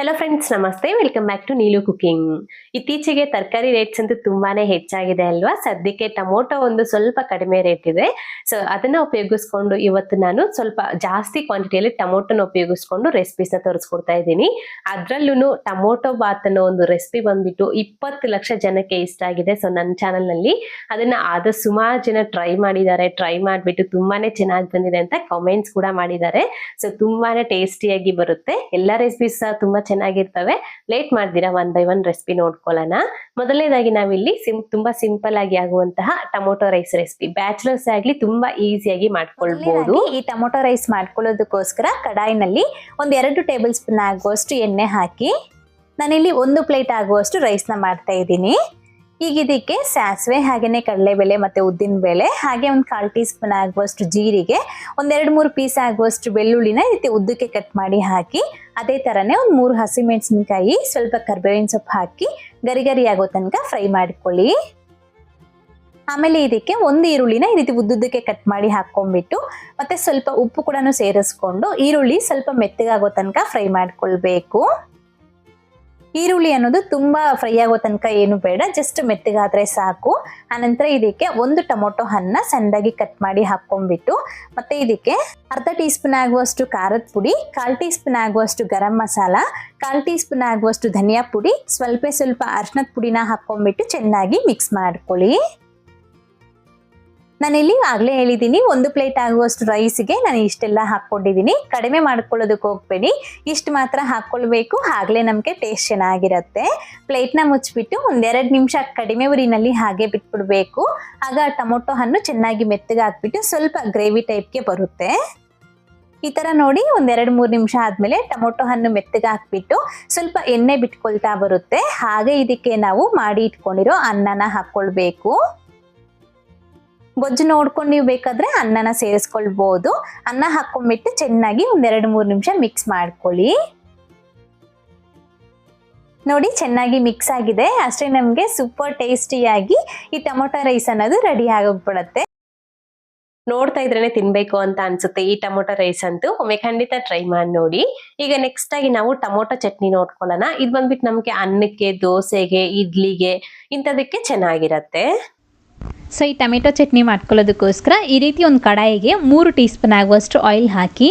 Hello friends ನಮಸ್ತೆ. Welcome back to Neelu cooking ಇತ್ತೀಚೆಗೆ ತರಕಾರಿ ರೇಟ್ಸ್ ಅಂತೂ ತುಂಬಾನೇ ಹೆಚ್ಚಾಗಿದೆ ಅಲ್ವಾ? ಸದ್ಯಕ್ಕೆ ಟೊಮೊಟೊ ಒಂದು ಸ್ವಲ್ಪ ಕಡಿಮೆ ರೇಟ್ ಇದೆ. ಸೊ ಅದನ್ನ ಉಪಯೋಗಿಸ್ಕೊಂಡು ಇವತ್ತು ನಾನು ಸ್ವಲ್ಪ ಜಾಸ್ತಿ ಕ್ವಾಂಟಿಟಿಯಲ್ಲಿ ಟೊಮೊಟೊನ ಉಪಯೋಗಿಸ್ಕೊಂಡು ರೆಸಿಪೀಸ್ನ ತೋರಿಸ್ಕೊಡ್ತಾ ಇದ್ದೀನಿ. ಅದ್ರಲ್ಲೂ ಟೊಮೊಟೊ ಬಾತ್ ಅನ್ನೋ ಒಂದು ರೆಸಿಪಿ ಬಂದ್ಬಿಟ್ಟು ಇಪ್ಪತ್ತು ಲಕ್ಷ ಜನಕ್ಕೆ ಇಷ್ಟ ಆಗಿದೆ. ಸೊ ನನ್ನ ಚಾನಲ್ನಲ್ಲಿ ಅದನ್ನ ಆದ ಸುಮಾರು ಜನ ಟ್ರೈ ಮಾಡಿದ್ದಾರೆ. ಟ್ರೈ ಮಾಡಿಬಿಟ್ಟು ತುಂಬಾನೇ ಚೆನ್ನಾಗಿ ಬಂದಿದೆ ಅಂತ ಕಾಮೆಂಟ್ಸ್ ಕೂಡ ಮಾಡಿದ್ದಾರೆ. ಸೊ ತುಂಬಾನೇ ಟೇಸ್ಟಿಯಾಗಿ ಬರುತ್ತೆ. ಎಲ್ಲ ರೆಸಿಪೀಸ್ ಸಹ ತುಂಬಾ ಚೆನ್ನಾಗಿರ್ತವೆ. ಲೇಟ್ ಮಾಡ್ದಿರಾ ಒನ್ ಬೈ ಒನ್ ರೆಸಿಪಿ ನೋಡ್ಕೊಳ್ಳೋಣ. ಮೊದಲನೇದಾಗಿ ನಾವಿಲ್ಲಿ ಸಿಂ, ತುಂಬಾ ಸಿಂಪಲ್ ಆಗಿ ಆಗುವಂತಹ ಟೊಮೊಟೊ ರೈಸ್ ರೆಸಿಪಿ ಬ್ಯಾಚುಲರ್ಸ್ ಆಗ್ಲಿ ತುಂಬಾ ಈಸಿಯಾಗಿ ಮಾಡ್ಕೊಳ್ಬಹುದು ಈ ಟೊಮೊಟೊ ರೈಸ್ ಮಾಡ್ಕೊಳ್ಳೋದಕ್ಕೋಸ್ಕರ ಕಡಾಯಿನಲ್ಲಿ ಒಂದ್ ಎರಡು ಟೇಬಲ್ ಸ್ಪೂನ್ ಆಗುವಷ್ಟು ಎಣ್ಣೆ ಹಾಕಿ, ನಾನಿಲ್ಲಿ ಒಂದು ಪ್ಲೇಟ್ ಆಗುವಷ್ಟು ರೈಸ್ನ ಮಾಡ್ತಾ ಇದ್ದೀನಿ. ಈಗ ಇದಕ್ಕೆ ಸಾಸಿವೆ ಹಾಗೆಯೇ ಕಡಲೆಬೇಳೆ ಮತ್ತು ಉದ್ದಿನಬೇಳೆ, ಹಾಗೆ ಒಂದು ಕಾಲು ಟೀ ಸ್ಪೂನ್ ಆಗುವಷ್ಟು ಜೀರಿಗೆ ಒಂದೆರಡು ಮೂರು ಪೀಸ್ ಆಗುವಷ್ಟು ಬೆಳ್ಳುಳ್ಳಿನ ರೀತಿ ಉದ್ದಕ್ಕೆ ಕಟ್ ಮಾಡಿ ಹಾಕಿ ಅದೇ ಥರನೇ ಒಂದು ಮೂರು ಹಸಿಮೆಣಸಿನಕಾಯಿ ಸ್ವಲ್ಪ ಕರ್ಬೇವಿನ ಸೊಪ್ಪು ಹಾಕಿ ಗರಿ ಗರಿ ಆಗೋ ತನಕ ಫ್ರೈ ಮಾಡ್ಕೊಳ್ಳಿ. ಆಮೇಲೆ ಇದಕ್ಕೆ ಒಂದು ಈರುಳ್ಳಿನ ಈ ರೀತಿ ಉದ್ದುದ್ದಕ್ಕೆ ಕಟ್ ಮಾಡಿ ಹಾಕೊಂಡ್ಬಿಟ್ಟು ಮತ್ತೆ ಸ್ವಲ್ಪ ಉಪ್ಪು ಕೂಡ ಸೇರಿಸ್ಕೊಂಡು ಈರುಳ್ಳಿ ಸ್ವಲ್ಪ ಮೆತ್ತಗಾಗೋ ತನಕ ಫ್ರೈ ಮಾಡ್ಕೊಳ್ಬೇಕು. ಈರುಳ್ಳಿ ಅನ್ನೋದು ತುಂಬಾ ಫ್ರೈ ಆಗೋ ತನಕ ಏನು ಬೇಡ ಜಸ್ಟ್ ಮೆತ್ತಗಾದ್ರೆ ಸಾಕು. ಆನಂತರ ಇದಕ್ಕೆ ಒಂದು ಟೊಮೊಟೊ ಹಣ್ಣ ಸಣ್ಣದಾಗಿ ಕಟ್ ಮಾಡಿ ಹಾಕೊಂಡ್ಬಿಟ್ಟು ಮತ್ತೆ ಇದಕ್ಕೆ ಅರ್ಧ ಟೀ ಸ್ಪೂನ್ ಆಗುವಷ್ಟು ಖಾರದ ಪುಡಿ, ಕಾಲ್ ಟೀ ಸ್ಪೂನ್ ಆಗುವಷ್ಟು ಗರಂ ಮಸಾಲ, ಕಾಲ್ ಟೀ ಸ್ಪೂನ್ ಆಗುವಷ್ಟು ಧನಿಯಾ ಪುಡಿ, ಸ್ವಲ್ಪ ಸ್ವಲ್ಪ ಅರ್ಶಿನದ ಪುಡಿನ ಹಾಕೊಂಡ್ಬಿಟ್ಟು ಚೆನ್ನಾಗಿ ಮಿಕ್ಸ್ ಮಾಡ್ಕೊಳ್ಳಿ. ನಾನಿಲ್ಲಿ ಆಗಲೇ ಹೇಳಿದ್ದೀನಿ ಒಂದು ಪ್ಲೇಟ್ ಆಗುವಷ್ಟು ರೈಸ್ಗೆ ನಾನು ಇಷ್ಟೆಲ್ಲ ಹಾಕ್ಕೊಂಡಿದ್ದೀನಿ ಕಡಿಮೆ ಮಾಡ್ಕೊಳ್ಳೋದಕ್ಕೆ ಹೋಗ್ಬೇಡಿ. ಇಷ್ಟು ಮಾತ್ರ ಹಾಕ್ಕೊಳ್ಬೇಕು. ಆಗಲೇ ನಮಗೆ ಟೇಸ್ಟ್ ಚೆನ್ನಾಗಿರುತ್ತೆ. ಪ್ಲೇಟ್ನ ಮುಚ್ಚಿಬಿಟ್ಟು ಒಂದೆರಡು ನಿಮಿಷ ಕಡಿಮೆ ಉರಿನಲ್ಲಿ ಹಾಗೆ ಬಿಟ್ಬಿಡ್ಬೇಕು. ಆಗ ಟೊಮೊಟೊ ಹಣ್ಣು ಚೆನ್ನಾಗಿ ಮೆತ್ತಗೆ ಹಾಕ್ಬಿಟ್ಟು ಸ್ವಲ್ಪ ಗ್ರೇವಿ ಟೈಪ್ಗೆ ಬರುತ್ತೆ. ಈ ಥರ ನೋಡಿ ಒಂದೆರಡು ಮೂರು ನಿಮಿಷ ಆದಮೇಲೆ ಟೊಮೊಟೊ ಹಣ್ಣು ಮೆತ್ತಗೆ ಹಾಕ್ಬಿಟ್ಟು ಸ್ವಲ್ಪ ಎಣ್ಣೆ ಬಿಟ್ಕೊಳ್ತಾ ಬರುತ್ತೆ. ಹಾಗೆ ಇದಕ್ಕೆ ನಾವು ಮಾಡಿ ಇಟ್ಕೊಂಡಿರೋ ಅನ್ನನ ಹಾಕ್ಕೊಳ್ಬೇಕು. ಗೊಜ್ಜು ನೋಡ್ಕೊಂಡು ನೀವು ಬೇಕಾದ್ರೆ ಅನ್ನನ ಸೇರಿಸ್ಕೊಳ್ಬೋದು. ಅನ್ನ ಹಾಕೊಂಡ್ಬಿಟ್ಟು ಚೆನ್ನಾಗಿ ಒಂದೆರಡು ಮೂರು ನಿಮಿಷ ಮಿಕ್ಸ್ ಮಾಡ್ಕೊಳ್ಳಿ. ನೋಡಿ ಚೆನ್ನಾಗಿ ಮಿಕ್ಸ್ ಆಗಿದೆ. ಅಷ್ಟೇ ನಮಗೆ ಸೂಪರ್ ಟೇಸ್ಟಿಯಾಗಿ ಈ ಟೊಮೊಟೊ ರೈಸ್ ಅನ್ನೋದು ರೆಡಿ ಆಗೋಗ್ಬಿಡುತ್ತೆ. ನೋಡ್ತಾ ಇದ್ರೇನೆ ತಿನ್ಬೇಕು ಅಂತ ಅನ್ಸುತ್ತೆ ಈ ಟೊಮೊಟೊ ರೈಸ್ ಅಂತೂ. ಒಮ್ಮೆ ಖಂಡಿತ ಟ್ರೈ ಮಾಡಿ ನೋಡಿ. ಈಗ ನೆಕ್ಸ್ಟ್ ಆಗಿ ನಾವು ಟೊಮೊಟೊ ಚಟ್ನಿ ನೋಡ್ಕೊಳ್ಳೋಣ. ಇದು ಬಂದ್ಬಿಟ್ಟು ನಮಗೆ ಅನ್ನಕ್ಕೆ, ದೋಸೆಗೆ, ಇಡ್ಲಿಗೆ ಇಂಥದಕ್ಕೆ ಚೆನ್ನಾಗಿರತ್ತೆ. ಸೊ ಈ ಟೊಮೆಟೊ ಚಟ್ನಿ ಮಾಡ್ಕೊಳ್ಳೋದಕ್ಕೋಸ್ಕರ ಈ ರೀತಿ ಒಂದು ಕಡಾಯಿಗೆ ಮೂರು ಟೀ ಸ್ಪೂನ್ ಆಗುವಷ್ಟು ಆಯಿಲ್ ಹಾಕಿ,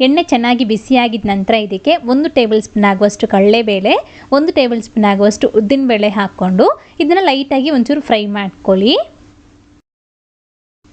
ಎಣ್ಣೆ ಚೆನ್ನಾಗಿ ಬಿಸಿಯಾಗಿದ್ದ ನಂತರ ಇದಕ್ಕೆ ಒಂದು ಟೇಬಲ್ ಸ್ಪೂನ್ ಆಗುವಷ್ಟು ಕಡಲೆಬೇಳೆ, ಒಂದು ಟೇಬಲ್ ಸ್ಪೂನ್ ಆಗುವಷ್ಟು ಉದ್ದಿನಬೇಳೆ ಹಾಕ್ಕೊಂಡು ಇದನ್ನು ಲೈಟಾಗಿ ಒಂಚೂರು ಫ್ರೈ ಮಾಡ್ಕೊಳ್ಳಿ.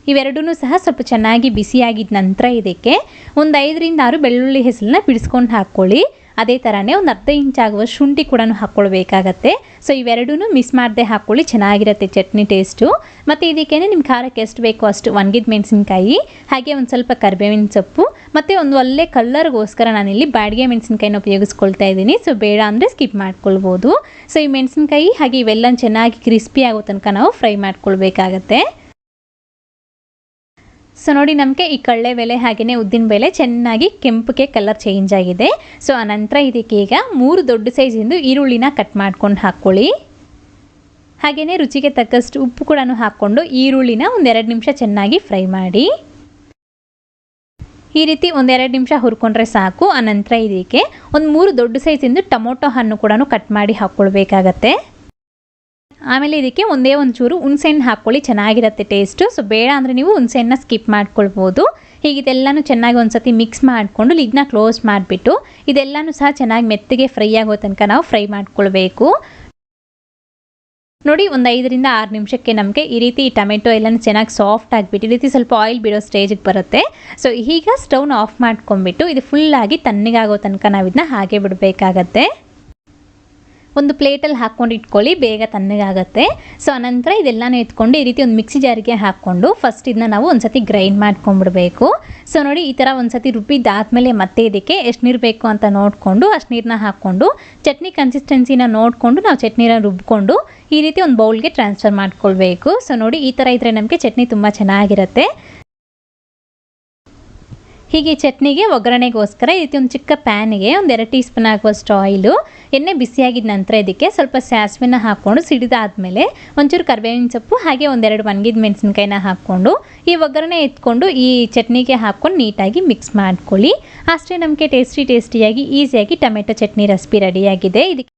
ಇವೆರಡೂ ಸಹ ಸ್ವಲ್ಪ ಚೆನ್ನಾಗಿ ಬಿಸಿಯಾಗಿದ್ದ ನಂತರ ಇದಕ್ಕೆ ಒಂದು ಐದರಿಂದ ಆರು ಬೆಳ್ಳುಳ್ಳಿ ಹೆಸರನ್ನ ಬಿಡಿಸ್ಕೊಂಡು ಹಾಕ್ಕೊಳ್ಳಿ. ಅದೇ ಥರನೇ ಒಂದು ಅರ್ಧ ಇಂಚ್ ಆಗುವ ಶುಂಠಿ ಕೂಡ ಹಾಕ್ಕೊಳ್ಬೇಕಾಗತ್ತೆ. ಸೊ ಇವೆರಡೂ ಮಿಸ್ ಮಾಡದೆ ಹಾಕ್ಕೊಳ್ಳಿ, ಚೆನ್ನಾಗಿರುತ್ತೆ ಚಟ್ನಿ ಟೇಸ್ಟು ಮತ್ತು ಇದಕ್ಕೇ ನಿಮ್ಮ ಖಾರಕ್ಕೆ ಎಷ್ಟು ಬೇಕೋ ಅಷ್ಟು ಒಣಗಿದ ಮೆಣಸಿನ್ಕಾಯಿ, ಹಾಗೆ ಒಂದು ಸ್ವಲ್ಪ ಕರಿಬೇವಿನ ಸೊಪ್ಪು, ಮತ್ತು ಒಂದು ಒಳ್ಳೆ ಕಲ್ಲರ್ಗೋಸ್ಕರ ನಾನಿಲ್ಲಿ ಬಾಡಿಗೆ ಮೆಣಸಿನ್ಕಾಯಿನ ಉಪಯೋಗಿಸ್ಕೊಳ್ತಾ ಇದ್ದೀನಿ. ಸೊ ಬೇಡ ಅಂದರೆ ಸ್ಕಿಪ್ ಮಾಡ್ಕೊಳ್ಬೋದು. ಸೊ ಈ ಮೆಣಸಿನ್ಕಾಯಿ ಹಾಗೆ ಇವೆಲ್ಲ ಚೆನ್ನಾಗಿ ಕ್ರಿಸ್ಪಿ ಆಗೋ ತನಕ ನಾವು ಫ್ರೈ ಮಾಡ್ಕೊಳ್ಬೇಕಾಗತ್ತೆ. ಸೊ ನೋಡಿ, ನಮಗೆ ಈ ಕಳ್ಳೆ ಬೆಲೆ ಹಾಗೇನೇ ಹಾಗೆಯೇ ಉದ್ದಿನಬೇಳೆ ಚೆನ್ನಾಗಿ ಕೆಂಪಗೆ ಕಲರ್ ಚೇಂಜ್ ಆಗಿದೆ. ಸೊ ಇದಕ್ಕೆ ಈಗ ಮೂರು ದೊಡ್ಡ ಸೈಜಿಂದು ಈರುಳ್ಳಿನ ಕಟ್ ಮಾಡ್ಕೊಂಡು ಹಾಕ್ಕೊಳ್ಳಿ ಹಾಗೆಯೇ ರುಚಿಗೆ ತಕ್ಕಷ್ಟು ಉಪ್ಪು ಕೂಡ ಹಾಕ್ಕೊಂಡು ಈರುಳ್ಳಿನ ಒಂದೆರಡು ನಿಮಿಷ ಚೆನ್ನಾಗಿ ಫ್ರೈ ಮಾಡಿ. ಈ ರೀತಿ ಒಂದೆರಡು ನಿಮಿಷ ಹುರ್ಕೊಂಡ್ರೆ ಸಾಕು. ಆನಂತರ ಇದಕ್ಕೆ ಒಂದು ಮೂರು ದೊಡ್ಡ ಸೈಜಿಂದು ಟೊಮೊಟೊ ಹಣ್ಣು ಕೂಡ ಕಟ್ ಮಾಡಿ ಹಾಕ್ಕೊಳ್ಬೇಕಾಗತ್ತೆ. ಆಮೇಲೆ ಇದಕ್ಕೆ ಒಂದೇ ಒಂಚೂರು ಹುಣಸೆಹಣ್ಣು ಹಾಕ್ಕೊಳ್ಳಿ ಚೆನ್ನಾಗಿರುತ್ತೆ ಟೇಸ್ಟು ಸೊ ಬೇಡ ಅಂದರೆ ನೀವು ಹುಣಸೆಹಣ್ಣನ್ನ ಸ್ಕಿಪ್ ಮಾಡ್ಕೊಳ್ಬೋದು. ಹೀಗೆ ಇದೆಲ್ಲನೂ ಚೆನ್ನಾಗಿ ಒಂದ್ಸತಿ ಮಿಕ್ಸ್ ಮಾಡಿಕೊಂಡು ಲಿಡ್ನ ಕ್ಲೋಸ್ ಮಾಡಿಬಿಟ್ಟು, ಇದೆಲ್ಲನೂ ಸಹ ಚೆನ್ನಾಗಿ ಮೆತ್ತಗೆ ಫ್ರೈ ಆಗೋ ತನಕ ನಾವು ಫ್ರೈ ಮಾಡ್ಕೊಳ್ಬೇಕು. ನೋಡಿ, ಒಂದು ಐದರಿಂದ ಆರು ನಿಮಿಷಕ್ಕೆ ನಮಗೆ ಈ ರೀತಿ ಟೊಮೆಟೊ ಎಲ್ಲನೂ ಚೆನ್ನಾಗಿ ಸಾಫ್ಟ್ ಆಗಿಬಿಟ್ಟು, ಈ ರೀತಿ ಸ್ವಲ್ಪ ಆಯಿಲ್ ಬಿಡೋ ಸ್ಟೇಜಿಗೆ ಬರುತ್ತೆ. ಸೊ ಈಗ ಸ್ಟವ್ನ ಆಫ್ ಮಾಡ್ಕೊಂಡ್ಬಿಟ್ಟು, ಇದು ಫುಲ್ಲಾಗಿ ತಣ್ಣಗಾಗೋ ತನಕ ನಾವು ಇದನ್ನ ಹಾಗೆ ಬಿಡಬೇಕಾಗತ್ತೆ. ಒಂದು ಪ್ಲೇಟಲ್ಲಿ ಹಾಕ್ಕೊಂಡು ಇಟ್ಕೊಳ್ಳಿ, ಬೇಗ ತಣ್ಣಗಾಗತ್ತೆ. ಸೊ ಅನಂತರ ಇದೆಲ್ಲನೂ ಎತ್ಕೊಂಡು ಈ ರೀತಿ ಒಂದು ಮಿಕ್ಸಿ ಜಾರಿಗೆ ಹಾಕ್ಕೊಂಡು ಫಸ್ಟ್ ಇದನ್ನ ನಾವು ಒಂದು ಸತಿ ಗ್ರೈಂಡ್ ಮಾಡ್ಕೊಂಡ್ಬಿಡ್ಬೇಕು. ಸೊ ನೋಡಿ ಈ ಥರ ಒಂದು ಸತಿ ರುಬ್ಬಿದ್ದಾದಮೇಲೆ ಮತ್ತೆ ಇದಕ್ಕೆ ಎಷ್ಟು ನೀರು ಬೇಕು ಅಂತ ನೋಡಿಕೊಂಡು ಅಷ್ಟು ನೀರನ್ನ ಹಾಕ್ಕೊಂಡು, ಚಟ್ನಿ ಕನ್ಸಿಸ್ಟೆನ್ಸಿನ ನೋಡಿಕೊಂಡು ನಾವು ಚಟ್ನಿನ ರುಬ್ಬಿಕೊಂಡು ಈ ರೀತಿ ಒಂದು ಬೌಲ್ಗೆ ಟ್ರಾನ್ಸ್ಫರ್ ಮಾಡ್ಕೊಳ್ಬೇಕು. ಸೊ ನೋಡಿ ಈ ಥರ ಇದ್ದರೆ ನಮಗೆ ಚಟ್ನಿ ತುಂಬ ಚೆನ್ನಾಗಿರುತ್ತೆ. ಹೀಗೆ ಚಟ್ನಿಗೆ, ಒಗ್ಗರಣೆಗೋಸ್ಕರ ರೀತಿ ಒಂದು ಚಿಕ್ಕ ಪ್ಯಾನಿಗೆ ಒಂದು ಎರಡು ಟೀ ಸ್ಪೂನ್ ಆಗುವಷ್ಟು ಆಯಿಲು ಎಣ್ಣೆ ಬಿಸಿಯಾಗಿದ ನಂತರ ಇದಕ್ಕೆ ಸ್ವಲ್ಪ ಸಾಸಿವೆನ ಹಾಕ್ಕೊಂಡು ಸಿಡಿದಾದಮೇಲೆ ಒಂಚೂರು ಕರಿಬೇವಿನ ಸೊಪ್ಪು, ಹಾಗೆ ಒಂದೆರಡು ಒಣಗಿದ ಮೆಣಸಿನ್ಕಾಯಿನ ಹಾಕ್ಕೊಂಡು ಈ ಒಗ್ಗರಣೆ ಎತ್ಕೊಂಡು ಈ ಚಟ್ನಿಗೆ ಹಾಕ್ಕೊಂಡು ನೀಟಾಗಿ ಮಿಕ್ಸ್ ಮಾಡ್ಕೊಳ್ಳಿ. ಅಷ್ಟೇ ನಮಗೆ ಟೇಸ್ಟಿ ಟೇಸ್ಟಿಯಾಗಿ ಈಸಿಯಾಗಿ ಟೊಮೆಟೊ ಚಟ್ನಿ ರೆಸಿಪಿ ರೆಡಿಯಾಗಿದೆ ಇದಕ್ಕೆ